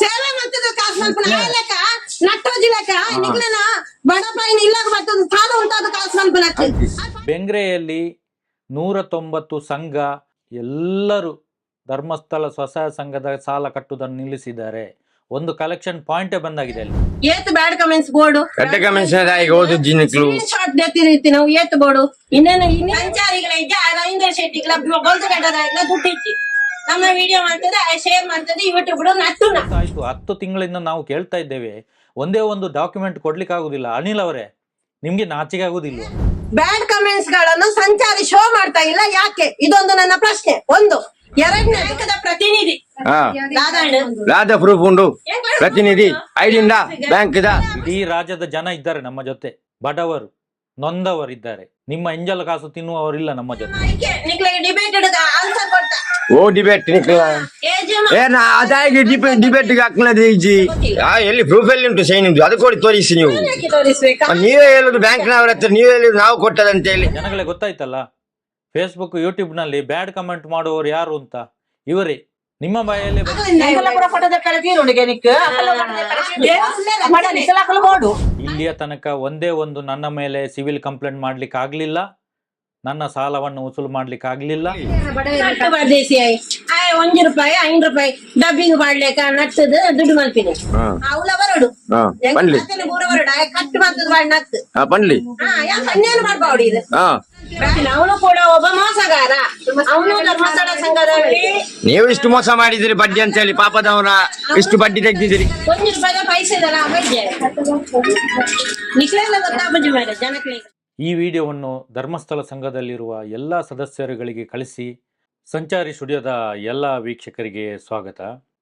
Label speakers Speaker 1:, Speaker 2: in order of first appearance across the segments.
Speaker 1: ಸೇವೆ ಮಾಡ್ತಿದ್ರು ಕಾಸು ಮಲ್ಪನ ಲೆಕ್ಕ ನಟ್ಟೋಜಿ ಲೆಕ್ಕ ನಿಗ್ಲನ ಬಡಪಾಯಿನ ಇಲ್ಲಾಗ ಬರ್ತದ ಸಾಲ ಉಂಟಾದ ಕಾಸು ಮಲ್ಪನ
Speaker 2: ಬೆಂಗ್ರೆಯಲ್ಲಿ ನೂರ ತೊಂಬತ್ತು ಸಂಘ ಎಲ್ಲರೂ ಧರ್ಮಸ್ಥಳ ಸ್ವಸಹಾಯ ಸಂಘದ ಸಾಲ ಕಟ್ಟುವುದನ್ನು ನಿಲ್ಲಿಸಿದ್ದಾರೆ. ಒಂದು ಕಲೆಕ್ಷನ್ ಪಾಯಿಂಟ್ ಬಂದಾಗಿದೆ ಅಲ್ಲಿ.
Speaker 1: ಏತ್ ಬ್ಯಾಡ್ ಕಮೆಂಟ್ಸ್ ಬೋರ್ಡ್.
Speaker 3: ಕೆಟ್ಟ ಕಮಿಷನರ್ ಈಗ ಓದು ಜಿನಕ್ಲು
Speaker 1: ಶಾರ್ಟ್ ದೇತಿ ನಾವು ಏತ್ ಬೋರ್ಡ್. ಇನ್ನೇನು ಇನ್ನು ಸಂಚಾರಿಗಳ ಇದ್ದ ರವೀಂದ್ರ ಶೆಟ್ಟಿ ಕ್ಲಬ್ ಗೊಲ್ತು ಕಟ್ಟದ ದುಡ್ಡು ಇಚ್ಚಿ ನಮ್ಮ ವಿಡಿಯೋ ಮಾಡ್ತದೆ ಶೇರ್ ಮಾಡ್ತದೆ ಇವತ್ತು ಬಿಡು
Speaker 2: ಆಯ್ತು ಹತ್ತು ತಿಂಗಳಿಂದ ನಾವು ಕೇಳ್ತಾ ಇದ್ದೇವೆ. ಒಂದೇ ಒಂದು ಡಾಕ್ಯುಮೆಂಟ್ ಕೊಡ್ಲಿಕ್ಕೆ ಆಗುದಿಲ್ಲ. ಅನಿಲ್ ಅವರೇ ನಿಮ್ಗೆ ನಾಚಿಕೆ ಆಗುದಿಲ್ಲ
Speaker 1: ಬ್ಯಾಡ್ ಕಮೆಂಟ್ಸ್ಗಳನ್ನು ಸಂಚಾರಿ ಶೋ ಮಾಡ್ತಾ ಇಲ್ಲ. ಯಾಕೆ? ಇದೊಂದು ನನ್ನ ಪ್ರಶ್ನೆ. ಒಂದು ಎರಡನೇ ಪ್ರತಿನಿಧಿ.
Speaker 3: ಲಾದ ಪ್ರೂಫ್ ಉಂಡು ಪ್ರತಿನಿಧಿ ಐದಿಂದ ಬ್ಯಾಂಕ್ ದ.
Speaker 2: ಇಡೀ ರಾಜ್ಯದ ಜನ ಇದ್ದಾರೆ ನಮ್ಮ ಜೊತೆ. ಬಡವರು ನೊಂದವರಿದ್ದಾರೆ. ನಿಮ್ಮ ಎಂಜಲ್ ಕಾಸು ತಿನ್ನುವವರಿಲ್ಲ ನಮ್ಮ ಜೊತೆ.
Speaker 1: ಡಿಬೇಟ್ ಆನ್ಸರ್ ಕೊಟ್ಟ
Speaker 3: ಓ ಡಿಬೇಟ್ ಏನ ಅದಾಗಿ ಡಿಬೇಟ್ ಡಿಬೇಟ್ ಹಾಕ್ಲದ ಈಜಿ. ಆ ಎಲ್ಲಿ ಪ್ರೂಫ್ ಎಲ್ಲಿ ಉಂಟು ಸೈನ್ ಉಂಟು ಅದು ಕೊಡಿ ತೋರಿಸಿ ನೀವು. ನೀವೇ ಹೇಳುದು ಬ್ಯಾಂಕ್ನವ್ರ ಹತ್ರ ನೀವೇ ಹೇಳುದು ನಾವು ಕೊಟ್ಟದಂತ ಹೇಳಿ
Speaker 2: ಜನಗಳೇ ಗೊತ್ತಾಯ್ತಲ್ಲ ಫೇಸ್ಬುಕ್ ಯೂಟ್ಯೂಬ್ನಲ್ಲಿ ಬ್ಯಾಡ್ ಕಮೆಂಟ್ ಮಾಡುವವರು ಯಾರು ಅಂತ? ಇವರೇ ನಿಮ್ಮ ಬಾಯಲ್ಲಿ ಇಲ್ಲಿಯ ತನಕ ಒಂದೇ ಒಂದು ನನ್ನ ಮೇಲೆ ಸಿವಿಲ್ ಕಂಪ್ಲೇಂಟ್ ಮಾಡ್ಲಿಕ್ಕೆ ಆಗ್ಲಿಲ್ಲ ನನ್ನ ಸಾಲವನ್ನು ವಸೂಲು ಮಾಡ್ಲಿಕ್ಕೆ ಆಗ್ಲಿಲ್ಲ.
Speaker 1: ಒಂಜಿ ರೂಪಾಯಿ ಐದು ರೂಪಾಯಿ. ಡಬ್ಬಿಂಗ್ ಮಾಡ್ಲಿಕ್ಕ ನಟ್ಟದು ದುಡ್ಡು ಮಲ್ಪಿನಿ ಅವಳ ಬರಡು.
Speaker 3: ಹಾ
Speaker 1: ಬರಡು. ಕಟ್ ಮಾಡ್ತದ ಮಾಡಿ ನತ್ತು
Speaker 3: ಹಾ ಪನ್ಲಿ
Speaker 1: ಹಾ ಯಾಕೆ ಅನ್ನೇನು ಮಾಡ್ಬಾವ್ಡಿ ಇದು? ಅವನು ಕೂಡ ಒಬ್ಬ ಮೋಸಗಾರ. ಅವನು ಧರ್ಮಸ್ಥಳ ಸಂಘದಲ್ಲಿ
Speaker 3: ನೀವು ಇಷ್ಟು ಮೋಸ ಮಾಡಿದಿರಿ ಬಡ್ಡಿ ಅಂತ ಹೇಳಿ ಪಾಪದವನ ಇಷ್ಟು ಬಡ್ಡಿ ತೆಗ್ದಿದ್ದೀರಿ.
Speaker 1: ಒಂದು ರೂಪಾಯಿ ಪೈಸೆ ಇದಲ್ಲ ಜನಕ್ಕೆ.
Speaker 2: ಈ ವಿಡಿಯೋವನ್ನು ಧರ್ಮಸ್ಥಳ ಸಂಘದಲ್ಲಿರುವ ಎಲ್ಲ ಸದಸ್ಯರುಗಳಿಗೆ ಕಳಿಸಿ ಸಂಚಾರಿ ಸ್ಟುಡಿಯೋದ ಎಲ್ಲ ವೀಕ್ಷಕರಿಗೆ ಸ್ವಾಗತ.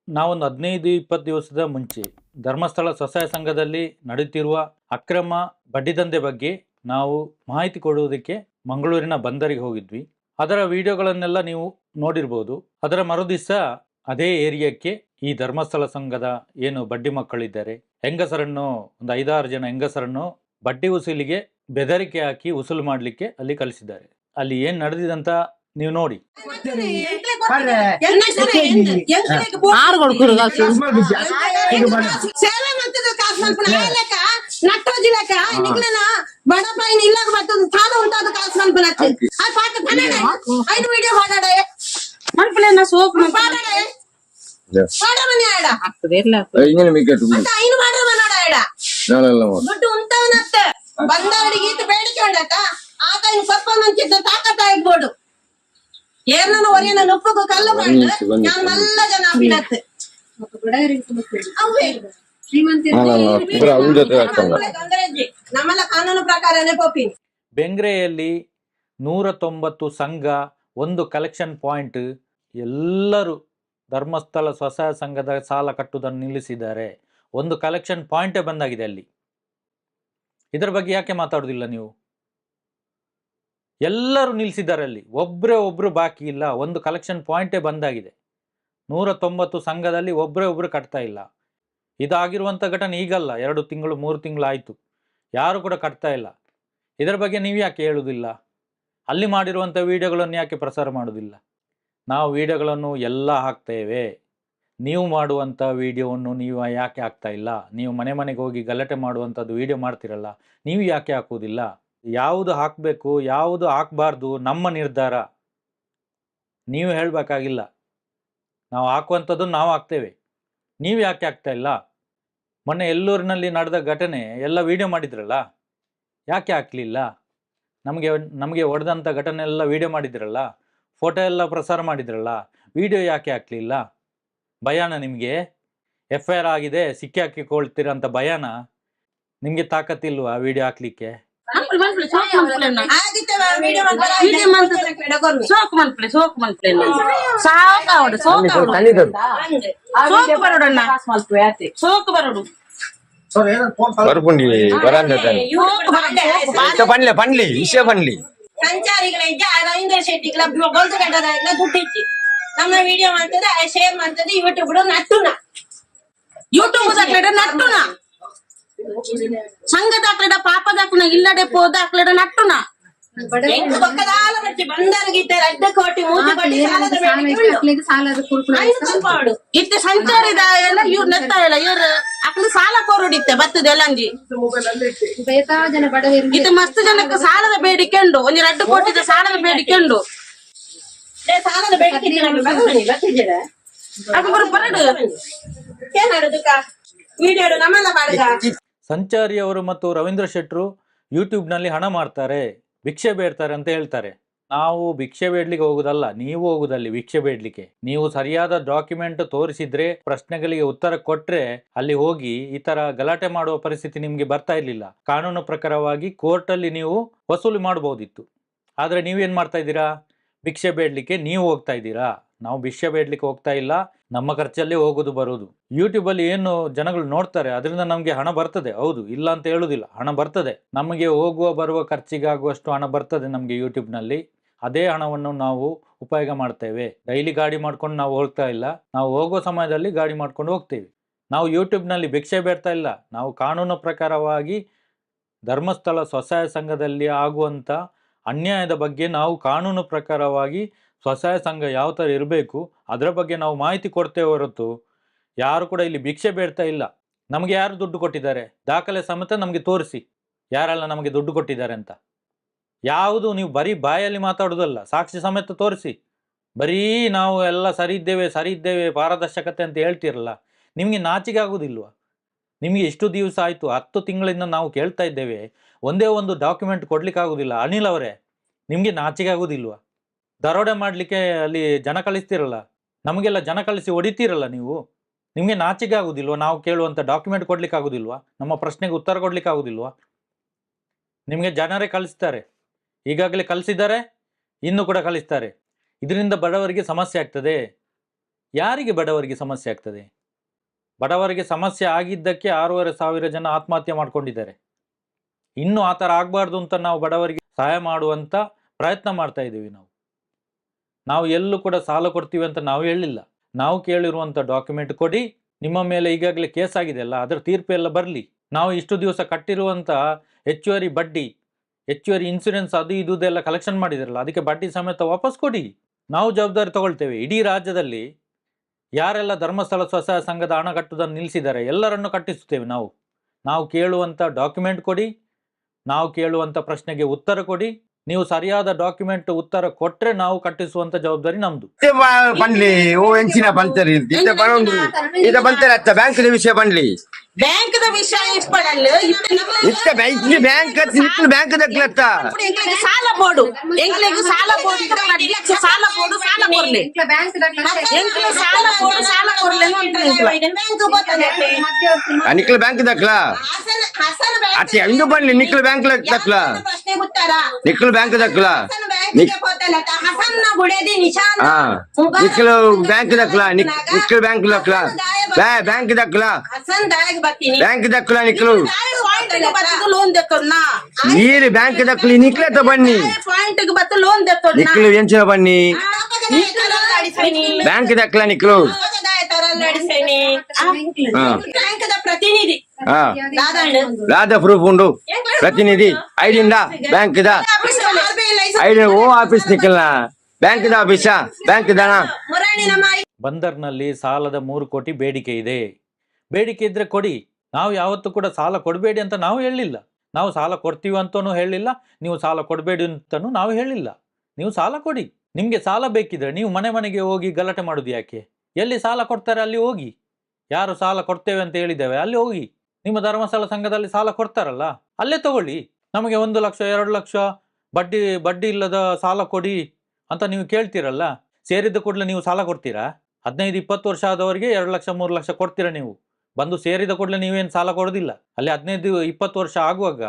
Speaker 2: ನಾವೊಂದು ಹದಿನೈದು ಇಪ್ಪತ್ತು ದಿವಸದ ಮುಂಚೆ ಧರ್ಮಸ್ಥಳ ಸ್ವಸಹಾಯ ಸಂಘದಲ್ಲಿ ನಡೆಯುತ್ತಿರುವ ಅಕ್ರಮ ಬಡ್ಡಿದಂಧೆ ಬಗ್ಗೆ ನಾವು ಮಾಹಿತಿ ಕೊಡುವುದಕ್ಕೆ ಮಂಗಳೂರಿನ ಬಂದರಿಗೆ ಹೋಗಿದ್ವಿ. ಅದರ ವಿಡಿಯೋಗಳನ್ನೆಲ್ಲ ನೀವು ನೋಡಿರ್ಬೋದು. ಅದರ ಮರುದಿವಸ ಅದೇ ಏರಿಯಾಕ್ಕೆ ಈ ಧರ್ಮಸ್ಥಳ ಸಂಘದ ಏನು ಬಡ್ಡಿ ಮಕ್ಕಳಿದ್ದಾರೆ, ಹೆಂಗಸರನ್ನು, ಒಂದು ಐದಾರು ಜನ ಹೆಂಗಸರನ್ನು ಬಡ್ಡಿ ವಸೂಲಿಗೆ ಬೆದರಿಕೆ ಹಾಕಿ ವಸೂಲು ಮಾಡಲಿಕ್ಕೆ ಅಲ್ಲಿ ಕಳಿಸಿದ್ದಾರೆ. ಅಲ್ಲಿ ಏನ್ ನಡೆದಿದಂತ ನೀವು ನೋಡಿ.
Speaker 1: ಸೇವೆ ಮಾಡ್ತಿದ್ರು ಕಾಸು ನಿಗ್ಲನ ಬಡಪಾಯಿನ ಇಲ್ಲಾಗ ಬರ್ತದ ಸಾಲ ಉಂಟಾದ ಕಾಸು ಮಲ್ಪನ ಆ ಪಾಠ ಐದು ವಿಡಿಯೋ ಮಾಡಾಡ
Speaker 4: ಮಲ್ಪಲೆನ ಸೋಪ್
Speaker 1: ಮಾಡಾಡ ಆಡ
Speaker 3: ಇಂಗಿನ ಮಿಕ್ಕಟ್ಟು
Speaker 1: ಅಂತ ಐನು ಮಾಡ್ರ ಮನಾಡ ಆಡ ದುಡ್ಡು ಉಂಟವನತ್ತ. ಬಂದವರಿಗೆ ಇದು ಬೇಡಿಕೆ ಉಂಡತ ಆತ ಇನ್ನು ಸ್ವಲ್ಪ ಮಂಚಿದ್ದ ತಾಕತ್ತ ಇರ್ಬೋದು ಏರ್ನನ ಒರಿಯನ ನುಪ್ಪು ಕಲ್ಲು ಮಾಡಿ ನಾನು ನಲ್ಲ ಜನ ಅಭಿನತ್ ಅವೇ ನಮ್ಮೆಲ್ಲ ಕಾನೂನು ಪ್ರಕಾರನೇ ಪೋಪಿನಿ
Speaker 2: ಬೆಂಗ್ರೆಯಲ್ಲಿ ನೂರ ತೊಂಬತ್ತು ಸಂಘ ಒಂದು ಕಲೆಕ್ಷನ್ ಪಾಯಿಂಟ್ ಎಲ್ಲರೂ ಧರ್ಮಸ್ಥಳ ಸ್ವಸಹಾಯ ಸಂಘದ ಸಾಲ ಕಟ್ಟುವುದನ್ನು ನಿಲ್ಲಿಸಿದ್ದಾರೆ. ಒಂದು ಕಲೆಕ್ಷನ್ ಪಾಯಿಂಟೇ ಬಂದಾಗಿದೆ ಅಲ್ಲಿ. ಇದರ ಬಗ್ಗೆ ಯಾಕೆ ಮಾತಾಡೋದಿಲ್ಲ ನೀವು? ಎಲ್ಲರೂ ನಿಲ್ಲಿಸಿದ್ದಾರೆ ಅಲ್ಲಿ. ಒಬ್ಬರೇ ಒಬ್ಬರು ಬಾಕಿ ಇಲ್ಲ. ಒಂದು ಕಲೆಕ್ಷನ್ ಪಾಯಿಂಟೇ ಬಂದಾಗಿದೆ. ನೂರ ತೊಂಬತ್ತು ಸಂಘದಲ್ಲಿ ಒಬ್ಬರೇ ಒಬ್ರು ಕಟ್ತಾ ಇಲ್ಲ. ಇದಾಗಿರುವಂಥ ಘಟನೆ ಈಗಲ್ಲ. ಎರಡು ತಿಂಗಳು, ಮೂರು ತಿಂಗಳು ಆಯಿತು ಯಾರು ಕೂಡ ಕಟ್ತಾ ಇಲ್ಲ. ಇದರ ಬಗ್ಗೆ ನೀವು ಯಾಕೆ ಹೇಳುವುದಿಲ್ಲ ಅಲ್ಲಿ ಮಾಡಿರುವಂಥ ವಿಡಿಯೋಗಳನ್ನು ಯಾಕೆ ಪ್ರಸಾರ ಮಾಡೋದಿಲ್ಲ? ನಾವು ವಿಡಿಯೋಗಳನ್ನು ಎಲ್ಲ ಹಾಕ್ತೇವೆ. ನೀವು ಮಾಡುವಂಥ ವೀಡಿಯೋವನ್ನು ನೀವು ಯಾಕೆ ಹಾಕ್ತಾ ಇಲ್ಲ? ನೀವು ಮನೆ ಮನೆಗೆ ಹೋಗಿ ಗಲಾಟೆ ಮಾಡುವಂಥದ್ದು ವೀಡಿಯೋ ಮಾಡ್ತಿರಲ್ಲ, ನೀವು ಯಾಕೆ ಹಾಕುವುದಿಲ್ಲ? ಯಾವುದು ಹಾಕಬೇಕು, ಯಾವುದು ಹಾಕಬಾರ್ದು ನಮ್ಮ ನಿರ್ಧಾರ. ನೀವು ಹೇಳಬೇಕಾಗಿಲ್ಲ. ನಾವು ಹಾಕುವಂಥದ್ದು ನಾವು ಹಾಕ್ತೇವೆ. ನೀವು ಯಾಕೆ ಹಾಕ್ತಾ ಇಲ್ಲ? ಮೊನ್ನೆ ಎಲ್ಲೂರಿನಲ್ಲಿ ನಡೆದ ಘಟನೆ, ಎಲ್ಲ ವೀಡಿಯೋ ಮಾಡಿದ್ರಲ್ಲ? ಯಾಕೆ ಹಾಕಲಿಲ್ಲ? ನಮಗೆ ನಮಗೆ ಹೊಡೆದಂಥ ಘಟನೆ ಎಲ್ಲ ವೀಡಿಯೋ ಮಾಡಿದ್ರಲ್ಲ? ಫೋಟೋ ಎಲ್ಲ ಪ್ರಸಾರ ಮಾಡಿದ್ರಲ್ಲ? ವೀಡಿಯೋ ಯಾಕೆ ಹಾಕಲಿಲ್ಲ? ಭಯಾನ ನಿಮಗೆ? ಎಫ್ ಐ ಆರ್ ಆಗಿದೆ ಸಿಕ್ಕಿ ಹಾಕಿಕೊಳ್ತೀರಂತ ಭಯಾನ? ನಿಮ್ಗೆ ತಾಕತ್ತಿಲ್ವಾ ವಿಡಿಯೋ ಹಾಕ್ಲಿಕ್ಕೆ?
Speaker 4: ಸೋಕ್ ಅವಡು ಬರೋಡಣ್ಣ ಬರೋಡು
Speaker 3: ಬರಂದ ಪನ್ಲೆ ಪನ್ಲಿ ಇಷ್ಟೇ ಪನ್ಲಿ
Speaker 1: ಸಂಚಾರಿಗಳ ಇದ್ದ ರವೀಂದ್ರ ಶೆಟ್ಟಿ ಕ್ಲಬ್ ದುಡ್ಡು ಇಚ್ಚಿ. ನಮ್ಮ ವಿಡಿಯೋ ಮಾಡ್ತದೆ ಶೇರ್ ಮಾಡ್ತದೆ ಯೂಟ್ಯೂಬ್ ನಟ್ಟುನ.
Speaker 4: ಯೂಟ್ಯೂಬ್ ದಾಖಲೆ ನಟ್ಟುನ. ಸಂಘ ದಾಖಲೆ ಪಾಪ ದಾಖಲ ಇಲ್ಲಡೆ ಪೋ ದಾಖಲೆ ನಟ್ಟುನ. ಇತ್ತೆ ಸಂಚಾರಿದ ಎಲ್ಲ ಇವ್ರು ನೆತ್ತ ಇಲ್ಲ ಇವ್ರು ಅಕ್ಲು ಸಾಲ ಕೊರಡಿತ್ತೆ ಬತ್ತದ ಎಲ್ಲಂಜಿ
Speaker 5: ಜನ ಬಡವರಿಗೆ
Speaker 4: ಇದು ಮಸ್ತ್ ಜನಕ್ಕೆ ಸಾಲದ ಬೇಡಿಕೆ ಉಂಡು ಒಂದು ಎರಡು ಕೋಟಿದ ಸಾಲದ ಬೇಡಿಕೆ ಉಂಡು
Speaker 1: ಏ, ಸಾಲದ ಬರ್ತಿದ್ದೀರಾ?
Speaker 4: ಅದು ಬರು ಬರಡು
Speaker 1: ವಿಡಿಯೋ ನಮ್ಮೆಲ್ಲ
Speaker 2: ಸಂಚಾರಿ ಅವರು ಮತ್ತು ರವೀಂದ್ರ ಶೆಟ್ರು ಯೂಟ್ಯೂಬ್ನಲ್ಲಿ ಹಣ ಮಾಡ್ತಾರೆ ಭಿಕ್ಷೆ ಬೇಡ್ತಾರೆ ಅಂತ ಹೇಳ್ತಾರೆ. ನಾವು ಭಿಕ್ಷೆ ಬೇಡ್ಲಿಕ್ಕೆ ಹೋಗುದಲ್ಲ ನೀವು ಹೋಗುದಲ್ಲಿ ಭಿಕ್ಷೆ ಬೇಡ್ಲಿಕ್ಕೆ. ನೀವು ಸರಿಯಾದ ಡಾಕ್ಯುಮೆಂಟ್ ತೋರಿಸಿದ್ರೆ ಪ್ರಶ್ನೆಗಳಿಗೆ ಉತ್ತರ ಕೊಟ್ರೆ ಅಲ್ಲಿ ಹೋಗಿ ಈ ತರ ಗಲಾಟೆ ಮಾಡುವ ಪರಿಸ್ಥಿತಿ ನಿಮ್ಗೆ ಬರ್ತಾ ಇರ್ಲಿಲ್ಲ. ಕಾನೂನು ಪ್ರಕಾರವಾಗಿ ಕೋರ್ಟಲ್ಲಿ ನೀವು ವಸೂಲಿ ಮಾಡಬಹುದಿತ್ತು ಆದ್ರೆ ನೀವೇನ್ ಮಾಡ್ತಾ ಇದ್ದೀರಾ? ಭಿಕ್ಷೆ ಬೇಡಲಿಕ್ಕೆ ನೀವು ಹೋಗ್ತಾ ಇದ್ದೀರಾ? ನಾವು ಭಿಕ್ಷೆ ಬೇಡಲಿಕ್ಕೆ ಹೋಗ್ತಾ ಇಲ್ಲ. ನಮ್ಮ ಖರ್ಚಲ್ಲೇ ಹೋಗೋದು ಬರೋದು. ಯೂಟ್ಯೂಬಲ್ಲಿ ಏನು ಜನಗಳು ನೋಡ್ತಾರೆ, ಅದರಿಂದ ನಮಗೆ ಹಣ ಬರ್ತದೆ. ಹೌದು, ಇಲ್ಲ ಅಂತ ಹೇಳೋದಿಲ್ಲ. ಹಣ ಬರ್ತದೆ. ನಮಗೆ ಹೋಗುವ, ಬರುವ ಖರ್ಚಿಗಾಗುವಷ್ಟು ಹಣ ಬರ್ತದೆ ನಮಗೆ ಯೂಟ್ಯೂಬ್ನಲ್ಲಿ ಅದೇ ಹಣವನ್ನು ನಾವು ಉಪಯೋಗ ಮಾಡ್ತೇವೆ. ಡೈಲಿ ಗಾಡಿ ಮಾಡ್ಕೊಂಡು ನಾವು ಹೋಗ್ತಾ ಇಲ್ಲ. ನಾವು ಹೋಗೋ ಸಮಯದಲ್ಲಿ ಗಾಡಿ ಮಾಡ್ಕೊಂಡು ಹೋಗ್ತೇವೆ. ನಾವು ಯೂಟ್ಯೂಬ್ನಲ್ಲಿ ಭಿಕ್ಷೆ ಬೇಡ್ತಾ ಇಲ್ಲ. ನಾವು ಕಾನೂನು ಪ್ರಕಾರವಾಗಿ ಧರ್ಮಸ್ಥಳ ಸ್ವಸಹಾಯ ಸಂಘದಲ್ಲಿ ಆಗುವಂತ ಅನ್ಯಾಯದ ಬಗ್ಗೆ ನಾವು ಕಾನೂನು ಪ್ರಕಾರವಾಗಿ ಸ್ವಸಹಾಯ ಸಂಘ ಯಾವ ಥರ ಇರಬೇಕು, ಅದರ ಬಗ್ಗೆ ನಾವು ಮಾಹಿತಿ ಕೊಡ್ತೇವೆ ಹೊರತು ಯಾರು ಕೂಡ ಇಲ್ಲಿ ಭಿಕ್ಷೆ ಬೇಡ್ತಾ ಇಲ್ಲ. ನಮಗೆ ಯಾರು ದುಡ್ಡು ಕೊಟ್ಟಿದ್ದಾರೆ? ದಾಖಲೆ ಸಮೇತ ನಮಗೆ ತೋರಿಸಿ. ಯಾರೆಲ್ಲ ನಮಗೆ ದುಡ್ಡು ಕೊಟ್ಟಿದ್ದಾರೆ ಅಂತ. ಯಾವುದು ನೀವು ಬರೀ ಬಾಯಲ್ಲಿ ಮಾತಾಡೋದಲ್ಲ, ಸಾಕ್ಷಿ ಸಮೇತ ತೋರಿಸಿ. ಬರೀ ನಾವು ಎಲ್ಲ ಸರಿ ಇದ್ದೇವೆ ಸರಿ ಇದ್ದೇವೆ, ಪಾರದರ್ಶಕತೆ ಅಂತ ಹೇಳ್ತಿರಲ್ಲ, ನಿಮಗೆ ನಾಚಿಕೆ ಆಗೋದಿಲ್ವಾ? ನಿಮಗೆ ಎಷ್ಟು ದಿವಸ ಆಯಿತು? ಹತ್ತು ತಿಂಗಳಿಂದ ನಾವು ಕೇಳ್ತಾ ಇದ್ದೇವೆ. ಒಂದೇ ಒಂದು ಡಾಕ್ಯುಮೆಂಟ್ ಕೊಡ್ಲಿಕ್ಕೆ ಆಗುದಿಲ್ಲ ಅನಿಲ್ ಅವರೇ, ನಿಮಗೆ ನಾಚಿಕೆ ಆಗುದಿಲ್ವಾ? ದರೋಡೆ ಮಾಡಲಿಕ್ಕೆ ಅಲ್ಲಿ ಜನ ಕಳಿಸ್ತಿರಲ್ಲ. ನಮಗೆಲ್ಲ ಜನ ಕಳಿಸಿ ಹೊಡಿತೀರಲ್ಲ ನೀವು? ನಿಮಗೆ ನಾಚಿಕೆ ಆಗುದಿಲ್ವಾ? ನಾವು ಕೇಳುವಂಥ ಡಾಕ್ಯುಮೆಂಟ್ ಕೊಡ್ಲಿಕ್ಕೆ ಆಗುದಿಲ್ವಾ ನಮ್ಮ ಪ್ರಶ್ನೆಗೆ ಉತ್ತರ ಕೊಡ್ಲಿಕ್ಕೆ ಆಗುದಿಲ್ವಾ ನಿಮಗೆ ಜನರೇ ಕಳಿಸ್ತಾರೆ. ಈಗಾಗಲೇ ಕಳಿಸಿದ್ದಾರೆ, ಇನ್ನು ಕೂಡ ಕಳಿಸ್ತಾರೆ. ಇದರಿಂದ ಬಡವರಿಗೆ ಸಮಸ್ಯೆ ಆಗ್ತದೆ. ಯಾರಿಗೆ ಬಡವರಿಗೆ ಸಮಸ್ಯೆ ಆಗ್ತದೆ? ಬಡವರಿಗೆ ಸಮಸ್ಯೆ ಆಗಿದ್ದಕ್ಕೆ ಆರೂವರೆ ಸಾವಿರ ಜನ ಆತ್ಮಹತ್ಯೆ ಮಾಡ್ಕೊಂಡಿದ್ದಾರೆ. ಇನ್ನು ಆ ಥರ ಆಗಬಾರ್ದು ಅಂತ ನಾವು ಬಡವರಿಗೆ ಸಹಾಯ ಮಾಡುವಂಥ ಪ್ರಯತ್ನ ಮಾಡ್ತಾ ಇದ್ದೀವಿ ನಾವು. ನಾವು ಎಲ್ಲೂ ಕೂಡ ಸಾಲ ಕೊಡ್ತೀವಿ ಅಂತ ನಾವು ಹೇಳಿಲ್ಲ. ನಾವು ಕೇಳಿರುವಂಥ ಡಾಕ್ಯುಮೆಂಟ್ ಕೊಡಿ, ನಿಮ್ಮ ಮೇಲೆ ಈಗಾಗಲೇ ಕೇಸ್ ಆಗಿದೆ ಅಲ್ಲ, ಅದರ ತೀರ್ಪು ಎಲ್ಲ ಬರಲಿ. ನಾವು ಇಷ್ಟು ದಿವಸ ಕಟ್ಟಿರುವಂಥ ಹೆಚ್ಚುವರಿ ಬಡ್ಡಿ, ಹೆಚ್ಚುವರಿ ಇನ್ಸೂರೆನ್ಸ್ ಅದು ಇದುದೆಲ್ಲ ಕಲೆಕ್ಷನ್ ಮಾಡಿದಿರಲ್ಲ, ಅದಕ್ಕೆ ಬಡ್ಡಿ ಸಮೇತ ವಾಪಸ್ ಕೊಡಿ. ನಾವು ಜವಾಬ್ದಾರಿ ತಗೊಳ್ತೇವೆ. ಇಡೀ ರಾಜ್ಯದಲ್ಲಿ ಯಾರೆಲ್ಲ ಧರ್ಮಸ್ಥಳ ಸ್ವಸಹಾಯ ಸಂಘದ ಹಣ ಕಟ್ಟುವುದನ್ನು ನಿಲ್ಲಿಸಿದ್ದಾರೆ, ಎಲ್ಲರನ್ನು ಕಟ್ಟಿಸುತ್ತೇವೆ ನಾವು. ನಾವು ಕೇಳುವಂಥ ಡಾಕ್ಯುಮೆಂಟ್ ಕೊಡಿ ನಾವು ಕೇಳುವಂಥ ಪ್ರಶ್ನೆಗೆ ಉತ್ತರ ಕೊಡಿ. ನೀವು ಸರಿಯಾದ ಡಾಕ್ಯುಮೆಂಟ್ ಉತ್ತರ ಕೊಟ್ರೆ ನಾವು ಕಟ್ಟಿಸುವಂತ ಜವಾಬ್ದಾರಿ ನಮ್ದು.
Speaker 3: ಬನ್ಲಿ ಓ ಎಂಚಿನ ಬಂತರಿ ಇದ ಬ್ಯಾಂಕ್ ವಿಷಯ ಬಂದ್ಲಿ
Speaker 4: ಬ್ಯಾಂಕದ ವಿಷಯ ಇಪ್ಪಡಲ್ಲ ಇತ್ತ
Speaker 3: ಬ್ಯಾಂಕ್ ಬ್ಯಾಂಕ್ ನಿಕ್ಕಲು ಬ್ಯಾಂಕ್ ದಕ್ಲತ್ತ
Speaker 4: ಎಂಗ್ಲಿಗೆ ಸಾಲ ಬೋಡು ಎಂಗ್ಲಿಗೆ ಸಾಲ ಬೋಡು ಲಕ್ಷ ಸಾಲ ಬೋಡು
Speaker 5: ಸಾಲ
Speaker 4: ಕೊರ್ಲೆ ಎಂಗ್ಲಿ ಸಾಲ ಬೋಡು ಸಾಲ ಕೊರ್ಲೆ ನಿಕ್ಕಲು
Speaker 1: ಬ್ಯಾಂಕ್
Speaker 3: ದಕ್ಲ ಅತ್ತೆ ಎಂದು ಬನ್ನಿ ನಿಕ್ಕಲು ಬ್ಯಾಂಕ್ ದಕ್ಲ ನಿಕ್ಕಲು ಬ್ಯಾಂಕ್ ದಕ್ಲ ನಿಕ್ಕಲು ಬ್ಯಾಂಕ್ ದಕ್ಲ ನಿಕ್ಕಲು ಬ್ಯಾಂಕ್ ದಕ್ಲ ಬ್ಯಾಂಕ್ ದಕ್ಲ
Speaker 1: ಹಸನ್ ದಾಯಗ್ ಬರ್ತೀನಿ.
Speaker 3: ಬ್ಯಾಂಕ್ ದಕ್ಕಲ ನಿಕ್ಲು.
Speaker 4: ಲೋನ್
Speaker 3: ನೀರು ಬ್ಯಾಂಕ್ ದಕ್ಕಲಿ ನಿಕ್ಲೆ ಬನ್ನಿ.
Speaker 4: ಪಾಯಿಂಟ್ ಬತ್ತ ಲೋನ್ ತೆತ್ತೋದ್ನಾ
Speaker 3: ನಿಕ್ಲು ಎಂಚಿನ ಬನ್ನಿ. ಬ್ಯಾಂಕ್ ದಕ್ಕಲ ನಿಕ್ಲು.
Speaker 1: ಬ್ಯಾಂಕ್ ಪ್ರತಿನಿಧಿ.
Speaker 3: ಲಾದ ಪ್ರೂಫ್ ಉಂಡು. ಪ್ರತಿನಿಧಿ ಐಡಿಯಿಂದ ಬ್ಯಾಂಕ್ ದ ಐಡಿ ಓ ಆಫೀಸ್ ನಿಕ್ಲ ಬ್ಯಾಂಕ್ ದ ಆಫೀಸಾ ಬ್ಯಾಂಕ್ ದನ
Speaker 2: ಬಂದರ್ನಲ್ಲಿ ಸಾಲದ ಮೂರು ಕೋಟಿ ಬೇಡಿಕೆ ಇದೆ. ಬೇಡಿಕೆ ಇದ್ರೆ ಕೊಡಿ. ನಾವು ಯಾವತ್ತೂ ಕೂಡ ಸಾಲ ಕೊಡಬೇಡಿ ಅಂತ ನಾವು ಹೇಳಿಲ್ಲ. ನಾವು ಸಾಲ ಕೊಡ್ತೀವಿ ಅಂತನೂ ಹೇಳಿಲ್ಲ. ನೀವು ಸಾಲ ಕೊಡಬೇಡಿ ಅಂತನೂ ನಾವು ಹೇಳಿಲ್ಲ. ನೀವು ಸಾಲ ಕೊಡಿ. ನಿಮಗೆ ಸಾಲ ಬೇಕಿದ್ರೆ ನೀವು ಮನೆ ಮನೆಗೆ ಹೋಗಿ ಗಲಾಟೆ ಮಾಡೋದು ಯಾಕೆ? ಎಲ್ಲಿ ಸಾಲ ಕೊಡ್ತಾರೆ ಅಲ್ಲಿ ಹೋಗಿ. ಯಾರು ಸಾಲ ಕೊಡ್ತೇವೆ ಅಂತ ಹೇಳಿದ್ದೇವೆ ಅಲ್ಲಿ ಹೋಗಿ. ನಿಮ್ಮ ಧರ್ಮಸ್ಥಳ ಸಂಘದಲ್ಲಿ ಸಾಲ ಕೊಡ್ತಾರಲ್ಲ, ಅಲ್ಲೇ ತಗೊಳ್ಳಿ. ನಮಗೆ ಒಂದು ಲಕ್ಷ, ಎರಡು ಲಕ್ಷ ಬಡ್ಡಿ ಬಡ್ಡಿ ಇಲ್ಲದ ಸಾಲ ಕೊಡಿ ಅಂತ ನೀವು ಕೇಳ್ತೀರಲ್ಲ ಸೇರಿದ ಕೂಡಲೇ ನೀವು ಸಾಲ ಕೊಡ್ತೀರಾ? ಹದಿನೈದು, ಇಪ್ಪತ್ತು ವರ್ಷ ಆದವರಿಗೆ ಎರಡು ಲಕ್ಷ, ಮೂರು ಲಕ್ಷ ಕೊಡ್ತೀರಾ ನೀವು? ಬಂದು ಸೇರಿದ ಕೂಡಲೇ ನೀವೇನು ಸಾಲ ಕೊಡೋದಿಲ್ಲ. ಅಲ್ಲಿ ಹದಿನೈದು ಇಪ್ಪತ್ತು ವರ್ಷ ಆಗುವಾಗ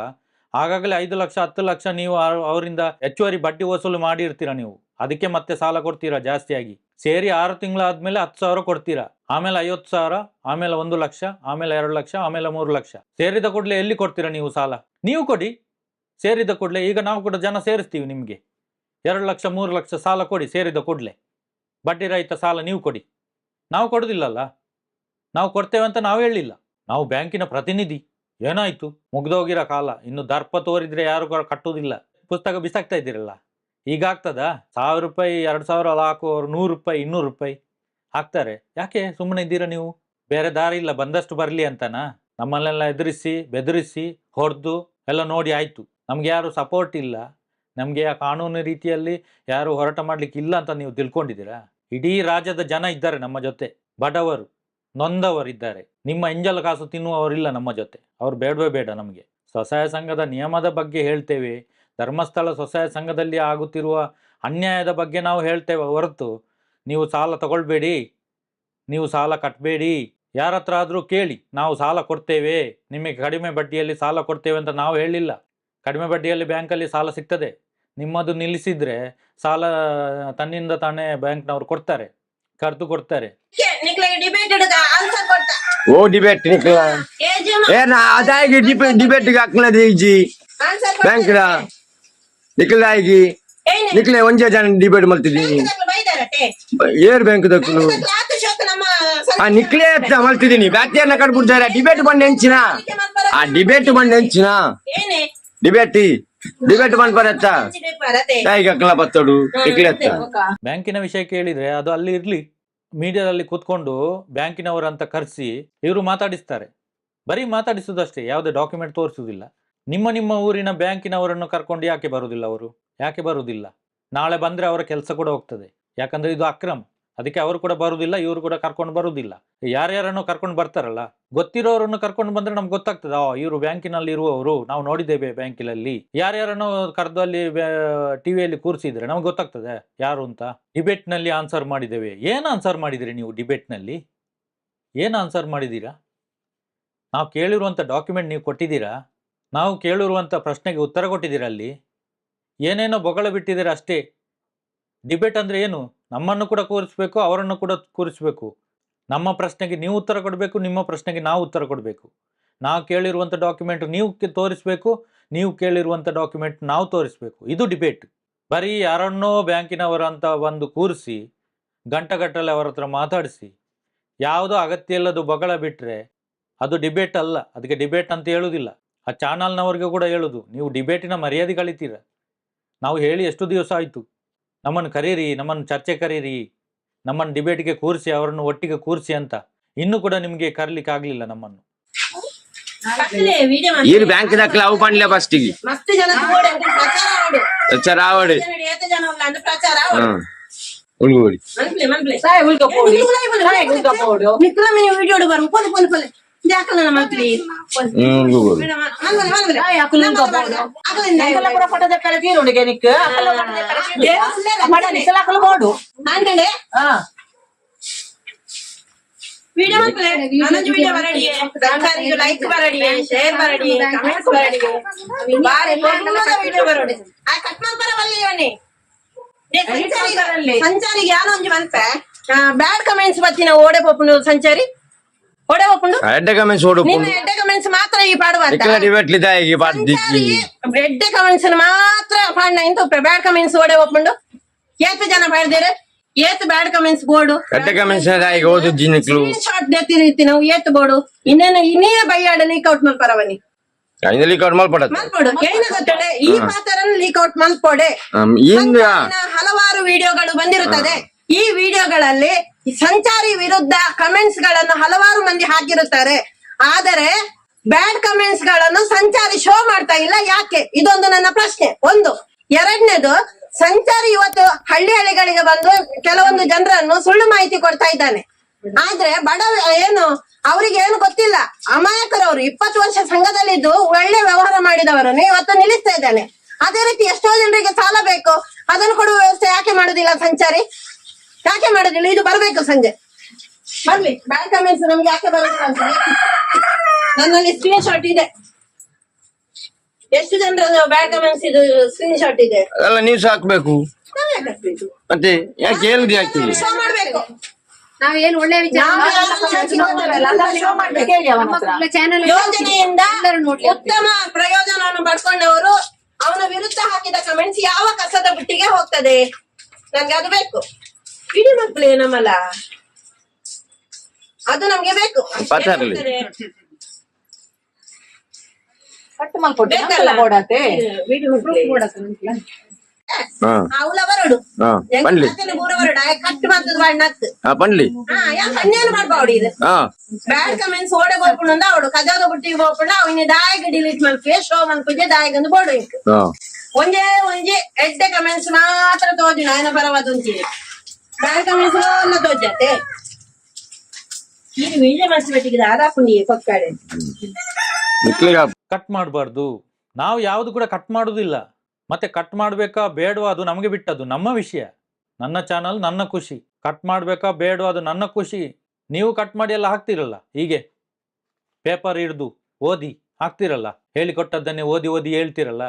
Speaker 2: ಆಗಾಗಲೇ ಐದು ಲಕ್ಷ, ಹತ್ತು ಲಕ್ಷ ನೀವು ಅವರಿಂದ ಹೆಚ್ಚುವರಿ ಬಡ್ಡಿ ವಸೂಲು ಮಾಡಿರ್ತೀರಾ ನೀವು? ಅದಕ್ಕೆ ಮತ್ತೆ ಸಾಲ ಕೊಡ್ತೀರಾ ಜಾಸ್ತಿಯಾಗಿ? ಸೇರಿ ಆರು ತಿಂಗಳಾದ್ಮೇಲೆ ಹತ್ತು ಸಾವಿರ ಕೊಡ್ತೀರಾ? ಆಮೇಲೆ ಐವತ್ತು ಸಾವಿರ, ಆಮೇಲೆ ಒಂದು ಲಕ್ಷ, ಆಮೇಲೆ ಎರಡು ಲಕ್ಷ, ಆಮೇಲೆ ಮೂರು ಲಕ್ಷ. ಸೇರಿದ ಕೂಡಲೇ ಎಲ್ಲಿ ಕೊಡ್ತೀರಾ ನೀವು ಸಾಲ? ನೀವು ಕೊಡಿ. ಸೇರಿದ ಕೂಡಲೇ ಈಗ ನಾವು ಕೂಡ ಜನ ಸೇರಿಸ್ತೀವಿ ನಿಮಗೆ. ಎರಡು ಲಕ್ಷ, ಮೂರು ಲಕ್ಷ ಸಾಲ ಕೊಡಿ ಸೇರಿದ ಕೂಡಲೇ. ಬಡ್ಡಿ ರಹಿತ ಸಾಲ ನೀವು ಕೊಡಿ. ನಾವು ಕೊಡೋದಿಲ್ಲಲ್ಲ ನಾವು ಕೊಡ್ತೇವೆ ಅಂತ ನಾವು ಹೇಳಿಲ್ಲ. ನಾವು ಬ್ಯಾಂಕಿನ ಪ್ರತಿನಿಧಿ. ಏನಾಯ್ತು? ಮುಗ್ದೋಗಿರೋ ಕಾಲ. ಇನ್ನು ದರ್ಪ ತೋರಿದ್ರೆ ಯಾರು ಕಟ್ಟುವುದಿಲ್ಲ. ಪುಸ್ತಕ ಬಿಸಾಕ್ತಾ ಇದ್ದೀರಲ್ಲ. ಈಗ ಆಗ್ತದ ಸಾವಿರ ರೂಪಾಯಿ, ಎರಡು ಸಾವಿರ ಹಾಕುವವರು ನೂರು ರೂಪಾಯಿ, ಇನ್ನೂರು ರೂಪಾಯಿ. ಹಾಕ್ತಾರೆ. ಯಾಕೆ ಸುಮ್ಮನೆ ಇದ್ದೀರಾ ನೀವು? ಬೇರೆ ದಾರಿ ಇಲ್ಲ. ಬಂದಷ್ಟು ಬರಲಿ ಅಂತನಾ? ನಮ್ಮಲ್ಲೆಲ್ಲ ಎದುರಿಸಿ, ಬೆದರಿಸಿ ಹೊಡೆದು ಎಲ್ಲ ನೋಡಿ ಆಯಿತು. ನಮಗೆ ಯಾರು ಸಪೋರ್ಟ್ ಇಲ್ಲ. ನಮಗೆ ಆ ಕಾನೂನು ರೀತಿಯಲ್ಲಿ ಯಾರು ಹೋರಾಟ ಮಾಡಲಿಕ್ಕೆ ಇಲ್ಲ ಅಂತ ನೀವು ತಿಳ್ಕೊಂಡಿದ್ದೀರಾ? ಇಡೀ ರಾಜ್ಯದ ಜನ ಇದ್ದಾರೆ ನಮ್ಮ ಜೊತೆ. ಬಡವರು. ನೊಂದವರಿದ್ದಾರೆ ನಿಮ್ಮ ಎಂಜಲ್ ಕಾಸು ತಿನ್ನುವವರಿಲ್ಲ ನಮ್ಮ ಜೊತೆ ಅವ್ರು ಬೇಡವೇ ಬೇಡ ನಮಗೆ ಸ್ವಸಹಾಯ ಸಂಘದ ನಿಯಮದ ಬಗ್ಗೆ ಹೇಳ್ತೇವೆ ಧರ್ಮಸ್ಥಳ ಸ್ವಸಹಾಯ ಸಂಘದಲ್ಲಿ ಆಗುತ್ತಿರುವ ಅನ್ಯಾಯದ ಬಗ್ಗೆ ನಾವು ಹೇಳ್ತೇವೆ ಹೊರತು ನೀವು ಸಾಲ ತಗೊಳ್ಬೇಡಿ ನೀವು ಸಾಲ ಕಟ್ಟಬೇಡಿ ಯಾರ ಹತ್ರ ಆದರೂ ಕೇಳಿ ನಾವು ಸಾಲ ಕೊಡ್ತೇವೆ ನಿಮಗೆ ಕಡಿಮೆ ಬಡ್ಡಿಯಲ್ಲಿ ಸಾಲ ಕೊಡ್ತೇವೆ ಅಂತ ನಾವು ಹೇಳಿಲ್ಲ ಕಡಿಮೆ ಬಡ್ಡಿಯಲ್ಲಿ ಬ್ಯಾಂಕಲ್ಲಿ ಸಾಲ ಸಿಗ್ತದೆ ನಿಮ್ಮದು ನಿಲ್ಲಿಸಿದ್ರೆ ಸಾಲ ತನ್ನಿಂದ ತಾನೇ ಬ್ಯಾಂಕ್ನವರು ಕೊಡ್ತಾರೆ ಕರೆದು ಕೊಡ್ತಾರೆ
Speaker 3: ಓ ಡಿಬೇಟ್ ನಿಕ್ಲ
Speaker 1: ಏಜ್
Speaker 3: ಏನ ಅದಾಗಿ ಡಿಬೇಟ್ ಡಿಬೇಟ್ ಹಾಕ್ಲದ ಈಜಿ
Speaker 1: ಆನ್ಸರ್
Speaker 3: ಬ್ಯಾಂಕ್ ನಿಕ್ಲಾಗಿ
Speaker 1: ಏನೇ
Speaker 3: ನಿಕ್ಲೆ ಒಂಜೇ ಜನ ಡಿಬೇಟ್ ಮಾಡ್ತಿದ್ದೀನಿ ಏರ್ ಬ್ಯಾಂಕ್ ದಕ್ಕಲು ಆ ನಿಕ್ಲೆ ಅಂತ ಮಾಡ್ತಿದ್ದೀನಿ ಬ್ಯಾಟಿಯನ್ನ ಕಟ್ಬಿಡ್ತಾರೆ. ಡಿಬೇಟ್ ಬಂದ್ ಹೆಂಚಿನ ಆ ಡಿಬೇಟ್ ಬಂದ್ ಹೆಂಚಿನ ಡಿಬೇಟಿ ಡಿಬೇಟ್ ಬಂದ್ ಬರತ್ತ?
Speaker 1: ಬರತೆ
Speaker 3: ತಾಯಿಗೆ ಅಕ್ಕಲ ಬತ್ತಡು ನಿಕ್ಲೆ ಅತ್ತ
Speaker 2: ಬ್ಯಾಂಕಿನ ವಿಷಯ ಕೇಳಿದ್ರೆ ಅದು ಅಲ್ಲಿ ಇರಲಿ. ಮೀಡಿಯಾದಲ್ಲಿ ಕೂತ್ಕೊಂಡು ಬ್ಯಾಂಕಿನವರಂತ ಕರೆಸಿ ಇವರು ಮಾತಾಡಿಸ್ತಾರೆ. ಬರೀ ಮಾತಾಡಿಸೋದಷ್ಟೇ, ಯಾವುದೇ ಡಾಕ್ಯುಮೆಂಟ್ ತೋರಿಸುವುದಿಲ್ಲ. ನಿಮ್ಮ ನಿಮ್ಮ ಊರಿನ ಬ್ಯಾಂಕಿನವರನ್ನು ಕರ್ಕೊಂಡು ಯಾಕೆ ಬರುವುದಿಲ್ಲ ಅವರು? ಯಾಕೆ ಬರುವುದಿಲ್ಲ? ನಾಳೆ ಬಂದರೆ ಅವರ ಕೆಲಸ ಕೂಡ ಹೋಗ್ತದೆ. ಯಾಕಂದ್ರೆ ಇದು ಅಕ್ರಮ. ಅದಕ್ಕೆ ಅವರು ಕೂಡ ಬರುವುದಿಲ್ಲ ಇವರು ಕೂಡ ಕರ್ಕೊಂಡು ಬರುವುದಿಲ್ಲ ಯಾರ್ಯಾರನ್ನು ಕರ್ಕೊಂಡು ಬರ್ತಾರಲ್ಲ, ಗೊತ್ತಿರೋರನ್ನು ಕರ್ಕೊಂಡು ಬಂದ್ರೆ ನಮ್ಗೆ ಗೊತ್ತಾಗ್ತದೆ ಇವರು ಬ್ಯಾಂಕಿನಲ್ಲಿ ಇರುವವರು, ನಾವು ನೋಡಿದ್ದೇವೆ ಬ್ಯಾಂಕಿನಲ್ಲಿ. ಯಾರ್ಯಾರನ್ನು ಕರೆದು ಅಲ್ಲಿ ಟಿವಿಯಲ್ಲಿ ಕೂರಿಸಿದ್ರೆ ನಮ್ಗೆ ಗೊತ್ತಾಗ್ತದೆ, ಯಾರು ಅಂತ. ಡಿಬೇಟ್ನಲ್ಲಿ ಆನ್ಸರ್ ಮಾಡಿದ್ದೇವೆ. ಏನು ಆನ್ಸರ್ ಮಾಡಿದಿರಿ ನೀವು ಡಿಬೇಟ್ನಲ್ಲಿ? ಏನು ಆನ್ಸರ್ ಮಾಡಿದ್ದೀರಾ? ನಾವು ಕೇಳಿರುವಂಥ ಡಾಕ್ಯುಮೆಂಟ್ ನೀವು ಕೊಟ್ಟಿದ್ದೀರಾ? ನಾವು ಕೇಳಿರುವಂಥ ಪ್ರಶ್ನೆಗೆ ಉತ್ತರ ಕೊಟ್ಟಿದ್ದೀರಾ ಅಲ್ಲಿ? ಏನೇನೋ ಬೊಗಳ ಬಿಟ್ಟಿದ್ದೀರಾ ಅಷ್ಟೇ? ಡಿಬೇಟ್ ಅಂದರೆ ಏನು? ನಮ್ಮನ್ನು ಕೂಡ ಕೂರಿಸ್ಬೇಕು, ಅವರನ್ನು ಕೂಡ ಕೂರಿಸ್ಬೇಕು. ನಮ್ಮ ಪ್ರಶ್ನೆಗೆ ನೀವು ಉತ್ತರ ಕೊಡಬೇಕು, ನಿಮ್ಮ ಪ್ರಶ್ನೆಗೆ ನಾವು ಉತ್ತರ ಕೊಡಬೇಕು. ನಾವು ಕೇಳಿರುವಂಥ ಡಾಕ್ಯುಮೆಂಟ್ ನೀವು ತೋರಿಸಬೇಕು, ನೀವು ಕೇಳಿರುವಂಥ ಡಾಕ್ಯುಮೆಂಟ್ ನಾವು ತೋರಿಸ್ಬೇಕು. ಇದು ಡಿಬೇಟ್ ಬರೀ ಯಾರನ್ನೋ ಬ್ಯಾಂಕಿನವರು ಅಂತ ಒಂದು ಕೂರಿಸಿ, ಗಂಟಗಟ್ಟಲೆ ಅವರ ಹತ್ರ ಮಾತಾಡಿಸಿ, ಯಾವುದೋ ಅಗತ್ಯ ಇಲ್ಲದು ಬಗಳ ಬಿಟ್ಟರೆ ಅದು ಡಿಬೇಟ್ ಅಲ್ಲ. ಅದಕ್ಕೆ ಡಿಬೇಟ್ ಅಂತ ಹೇಳುವುದಿಲ್ಲ. ಆ ಚಾನಲ್ನವ್ರಿಗೆ ಕೂಡ ಹೇಳೋದು, ನೀವು ಡಿಬೇಟಿನ ಮರ್ಯಾದೆ ಕಳಿತೀರ. ನಾವು ಹೇಳಿ ಎಷ್ಟು ದಿವಸ ಆಯಿತು? ನಮ್ಮನ್ನು ಕರೀರಿ ನಮ್ಮನ್ನು ಚರ್ಚೆ ಕರೀರಿ ನಮ್ಮನ್ನು ಡಿಬೇಟ್ಗೆ ಕೂರಿಸಿ ಅವರನ್ನು ಒಟ್ಟಿಗೆ ಕೂರಿಸಿ ಅಂತ. ಇನ್ನು ಕೂಡ ನಿಮಗೆ ಕರ್ಲಿಕ್ಕೆ ಆಗ್ಲಿಲ್ಲ ನಮ್ಮನ್ನು.
Speaker 3: ಈರು ಬ್ಯಾಂಕ್ ಅವು ಫಸ್ಟಿಗೆ
Speaker 1: ಮಸ್ತ್ ಜನ ಕೂಡೆ ಅಂತ ಪ್ರಚಾರ ಮಾಡು.
Speaker 3: ಎಚ್ಚರ ಆವಡೆ
Speaker 1: ಜನ ಏತ ಜನ ಉಲ್ಲ ಅಂತ ಪ್ರಚಾರ
Speaker 3: ಹಾ.
Speaker 1: ಮಾಡು.
Speaker 3: ಉಳ್ಗೋಡಿ
Speaker 1: ಮನ್ಪ್ಲೆ ಮನ್ಪ್ಲೆ. ಸಾಯ್ ಮಿನಿ ವಿಡಿಯೋ ಬರು ಪೊಲೆ ಪೊಲೆ ಪೊಲೆ. ಜಾಕಲ ನಮ್ಮ ಮನ್ಪ್ಲೆ
Speaker 3: ಹ್ಮ್ ಉಳ್ಗೋಡಿ
Speaker 1: ಮನ್ಪಲೆ ಮನ್ಪಲೆ
Speaker 4: Saya aku ulga podo.
Speaker 1: ಅಗಲಿಂದ
Speaker 4: Kalau pura foto dekat biru nih genik. Kalau foto dekat biru. Apa nih salah kalau podo.
Speaker 1: ಅಂಕಡೆ
Speaker 4: Ah.
Speaker 1: Video ಮನ್ಪಲೆ ಅನಂಜ್ video ಬರಡಿಯೇ ಸರ್ಕಾರಿಗೆ like ಬರಡಿಯೇ share ಬರಡಿಯೇ comments ಬರಡಿಯೇ ಬಾರಿ ಪೊರ್ಲದ ವಿಡಿಯೋ ಬರೋಡೆ ಆ ಕಟ್ ಮಾಡ್ಬರ ಬಲ್ಲಿ ಇವನಿ ಸಂಚಾರಿಗೆ ಯಾರು ಒಂಜಿ ಮನ್ಪೆ ಬ್ಯಾಡ್ ಕಮೆಂಟ್ಸ್ ಬತ್ತಿನ ಓಡೆ ಪೋಪುಂಡು ಸಂಚಾರಿ ಏತ್ ಜನ ಏತ್ ಬ್ಯಾಡ್ ಕಮೆಂಟ್ಸ್ ಬೋರ್ಡು
Speaker 3: ಎಡ್ಡೆ ಕಮೆಂಟ್ಸ್ ದಾಯಿಗೆ ಓದು ಜಿನಿಕ್ಲು
Speaker 1: ದೇತಿ ರೀತಿ ನಾವು ಏತ್ ಬೋರ್ಡು ಇನ್ನೇನು ಇನ್ನೇ ಬೈಯಾಡ ಲೀಕ್ ಔಟ್ ಮಲ್ಪರವನಿ ಮಲ್ಪೋಡು. ಏನ ಗೊತ್ತಡೆ ಈ ಪಾತ್ರನ ಲೀಕ್ ಔಟ್ ಮಲ್ಪೋಡೆ. ಹಲವಾರು ವಿಡಿಯೋಗಳು ಬಂದಿರುತ್ತದೆ. ಈ ವಿಡಿಯೋಗಳಲ್ಲಿ ಸಂಚಾರಿ ವಿರುದ್ಧ ಕಮೆಂಟ್ಸ್ಗಳನ್ನು ಹಲವಾರು ಮಂದಿ ಹಾಕಿರುತ್ತಾರೆ. ಆದರೆ ಬ್ಯಾಡ್ ಕಮೆಂಟ್ಸ್ಗಳನ್ನು ಸಂಚಾರಿ ಶೋ ಮಾಡ್ತಾ ಇಲ್ಲ. ಯಾಕೆ? ಇದೊಂದು ನನ್ನ ಪ್ರಶ್ನೆ. ಒಂದು, ಎರಡನೇದು, ಸಂಚಾರಿ ಇವತ್ತು ಹಳ್ಳಿ ಹಳ್ಳಿಗಳಿಗೆ ಬಂದು ಕೆಲವೊಂದು ಜನರನ್ನು ಸುಳ್ಳು ಮಾಹಿತಿ ಕೊಡ್ತಾ ಇದ್ದಾನೆ. ಆದ್ರೆ ಬಡ, ಏನು, ಅವರಿಗೆ ಏನು ಗೊತ್ತಿಲ್ಲ. ಅಮಾಯಕರವರು ಇಪ್ಪತ್ತು ವರ್ಷ ಸಂಘದಲ್ಲಿದ್ದು ಒಳ್ಳೆ ವ್ಯವಹಾರ ಮಾಡಿದವರನ್ನು ಇವತ್ತು ನಿಲ್ಲಿಸ್ತಾ ಇದ್ದಾನೆ. ಅದೇ ರೀತಿ ಎಷ್ಟೋ ಜನರಿಗೆ ಸಾಲ ಬೇಕು. ಅದನ್ನು ಕೊಡುವ ವ್ಯವಸ್ಥೆ ಯಾಕೆ ಮಾಡುದಿಲ್ಲ ಸಂಚಾರಿ? ಯಾಕೆ ಮಾಡುದಿಲ್ಲ? ಇದು ಬರ್ಬೇಕು ಸಂಜೆ. ಬರ್ಲಿ ಬ್ಯಾಂಕ್ ಕಮೆಂಟ್ಸ್ ನಮ್ಗೆ ಯಾಕೆ ಬರಬೇಕು ಅಂತ? ನನ್ನಲ್ಲಿ ಸ್ಕ್ರೀನ್ ಶಾಟ್ ಇದೆ. ಎಷ್ಟು ಜನರ ಬ್ಯಾಂಕ್ ಕಮೆಂಟ್ಸ್ ಇದು ಸ್ಕ್ರೀನ್ ಶಾಟ್ ಇದೆ?
Speaker 3: ಅದೆಲ್ಲ
Speaker 1: ನೀವು ಹಾಕ್ಬೇಕು?
Speaker 3: ಮತ್ತೆ ಯಾಕೆ ಹೇಳಿದ್ರೆ ಯಾಕೆ
Speaker 1: ಮಾಡ್ಬೇಕು.
Speaker 5: ನಾವ್ ಏನ್ ಒಳ್ಳೆ
Speaker 1: ಯೋಜನೆಯಿಂದ
Speaker 5: ಎಲ್ಲರೂ ನೋಡ್ಲಿ
Speaker 1: ಉತ್ತಮ ಪ್ರಯೋಜನವನ್ನು ಪಡ್ಕೊಂಡವರು ಅವನ ವಿರುದ್ಧ ಹಾಕಿದ ಕಮೆಂಟ್ಸ್ ಯಾವ ಕಸದ ಬುಟ್ಟಿಗೆ ಹೋಗ್ತದೆ? ನನ್ಗೆ ಅದು ಬೇಕು. ಇಡೀ ಮಕ್ಕಳು ನಮ್ಮಲ್ಲ ಅದು ನಮ್ಗೆ ಬೇಕು.
Speaker 3: ಪಚಾರ್ಲಿ.
Speaker 4: ಕಟ್ ಮಾಡ್ಕೊಟ್ಟೆ
Speaker 1: ಅವಳ
Speaker 3: ಪಂಡ್ಲಿ
Speaker 1: ಕಟ್ ಮಾಡ್ತದ
Speaker 3: ಪಂಡ್ಲಿ
Speaker 1: ಮಾಡ್ಬಾವಡಿ ಇದು. ಬ್ಯಾಡ್ ಕಮೆಂಟ್ಸ್ ಓಡೆ ಅವಡು ಕಜಾದ ಬುಟ್ಟಿಗೆ ಬೋಪುಂಡ ಅವನ ದಾಯಿಗೆ ಡಿಲೀಟ್ ಮಲ್ಪೆ ಶೋ ಮಲ್ಪುಜೆ ದಾಯಿಗಂದು ಬೋಡು ಇಂಕ್
Speaker 3: ಹಾ.
Speaker 1: ಒಂಜೇ ಒಂಜಿ ಎಡ್ಡೆ ಕಮೆಂಟ್ಸ್ ಮಾತ್ರ ತೋದಿನ ನಾಯನ ಪರವಾದ ವಿಜಯ ಕೊಕ್ಕಾಡೆ
Speaker 3: ನಿಕ್ಲಿಗ
Speaker 2: ಕಟ್ ಮಾಡಬಾರ್ದು. ನಾವು ಯಾವ್ದು ಕೂಡ ಕಟ್ ಮಾಡೋದಿಲ್ಲ. ಮತ್ತೆ ಕಟ್ ಮಾಡಬೇಕಾ ಬೇಡವಾ ಅದು ನಮಗೆ ಬಿಟ್ಟದ್ದು. ನಮ್ಮ ವಿಷಯ. ನನ್ನ ಚಾನಲ್ ನನ್ನ ಖುಷಿ. ಕಟ್ ಮಾಡಬೇಕಾ ಬೇಡವಾ ಅದು ನನ್ನ ಖುಷಿ. ನೀವು ಕಟ್ ಮಾಡಿ ಎಲ್ಲ ಹಾಕ್ತಿರಲ್ಲ. ಹೀಗೆ. ಪೇಪರ್ ಹಿಡ್ದು ಓದಿ ಹಾಕ್ತಿರಲ್ಲ. ಹೇಳಿಕೊಟ್ಟದ್ದನ್ನೇ ಓದಿ ಓದಿ ಹೇಳ್ತಿರಲ್ಲ.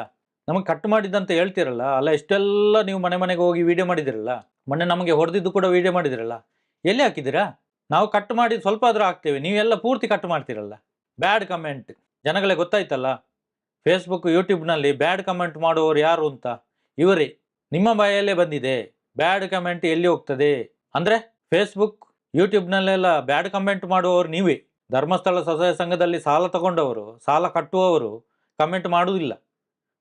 Speaker 2: ನಮಗೆ ಕಟ್ ಮಾಡಿದ್ದಂತ ಹೇಳ್ತಿರಲ್ಲ. ಅಲ್ಲ ಇಷ್ಟೆಲ್ಲ ನೀವು ಮನೆ ಮನೆಗೆ ಹೋಗಿ ವಿಡಿಯೋ ಮಾಡಿದಿರಲ್ಲ. ಮೊನ್ನೆ ನಮಗೆ ಹೊಡೆದಿದ್ದು ಕೂಡ ವಿಡಿಯೋ ಮಾಡಿದಿರಲ್ಲ? ಎಲ್ಲಿ ಹಾಕಿದ್ದೀರಾ? ನಾವು ಕಟ್ ಮಾಡಿ ಸ್ವಲ್ಪ ಆದರೂ ಹಾಕ್ತೇವೆ. ನೀವೆಲ್ಲ ಪೂರ್ತಿ ಕಟ್ ಮಾಡ್ತೀರಲ್ಲ. ಬ್ಯಾಡ್ ಕಮೆಂಟ್ ಜನಗಳೇ ಗೊತ್ತಾಯ್ತಲ್ಲ? ಫೇಸ್ಬುಕ್ ಯೂಟ್ಯೂಬ್ನಲ್ಲಿ ಬ್ಯಾಡ್ ಕಮೆಂಟ್ ಮಾಡುವವರು ಯಾರು ಅಂತ? ಇವರೇ. ನಿಮ್ಮ ಬಾಯಲ್ಲೇ ಬಂದಿದೆ. ಬ್ಯಾಡ್ ಕಮೆಂಟ್ ಎಲ್ಲಿ ಹೋಗ್ತದೆ? ಅಂದರೆ ಫೇಸ್ಬುಕ್ ಯೂಟ್ಯೂಬ್ನಲ್ಲೆಲ್ಲ ಬ್ಯಾಡ್ ಕಮೆಂಟ್ ಮಾಡುವವರು ನೀವೇ. ಧರ್ಮಸ್ಥಳ ಸ್ವಸಹಾಯ ಸಂಘದಲ್ಲಿ ಸಾಲ ತಗೊಂಡವರು, ಸಾಲ ಕಟ್ಟುವವರು ಕಮೆಂಟ್ ಮಾಡುವುದಿಲ್ಲ.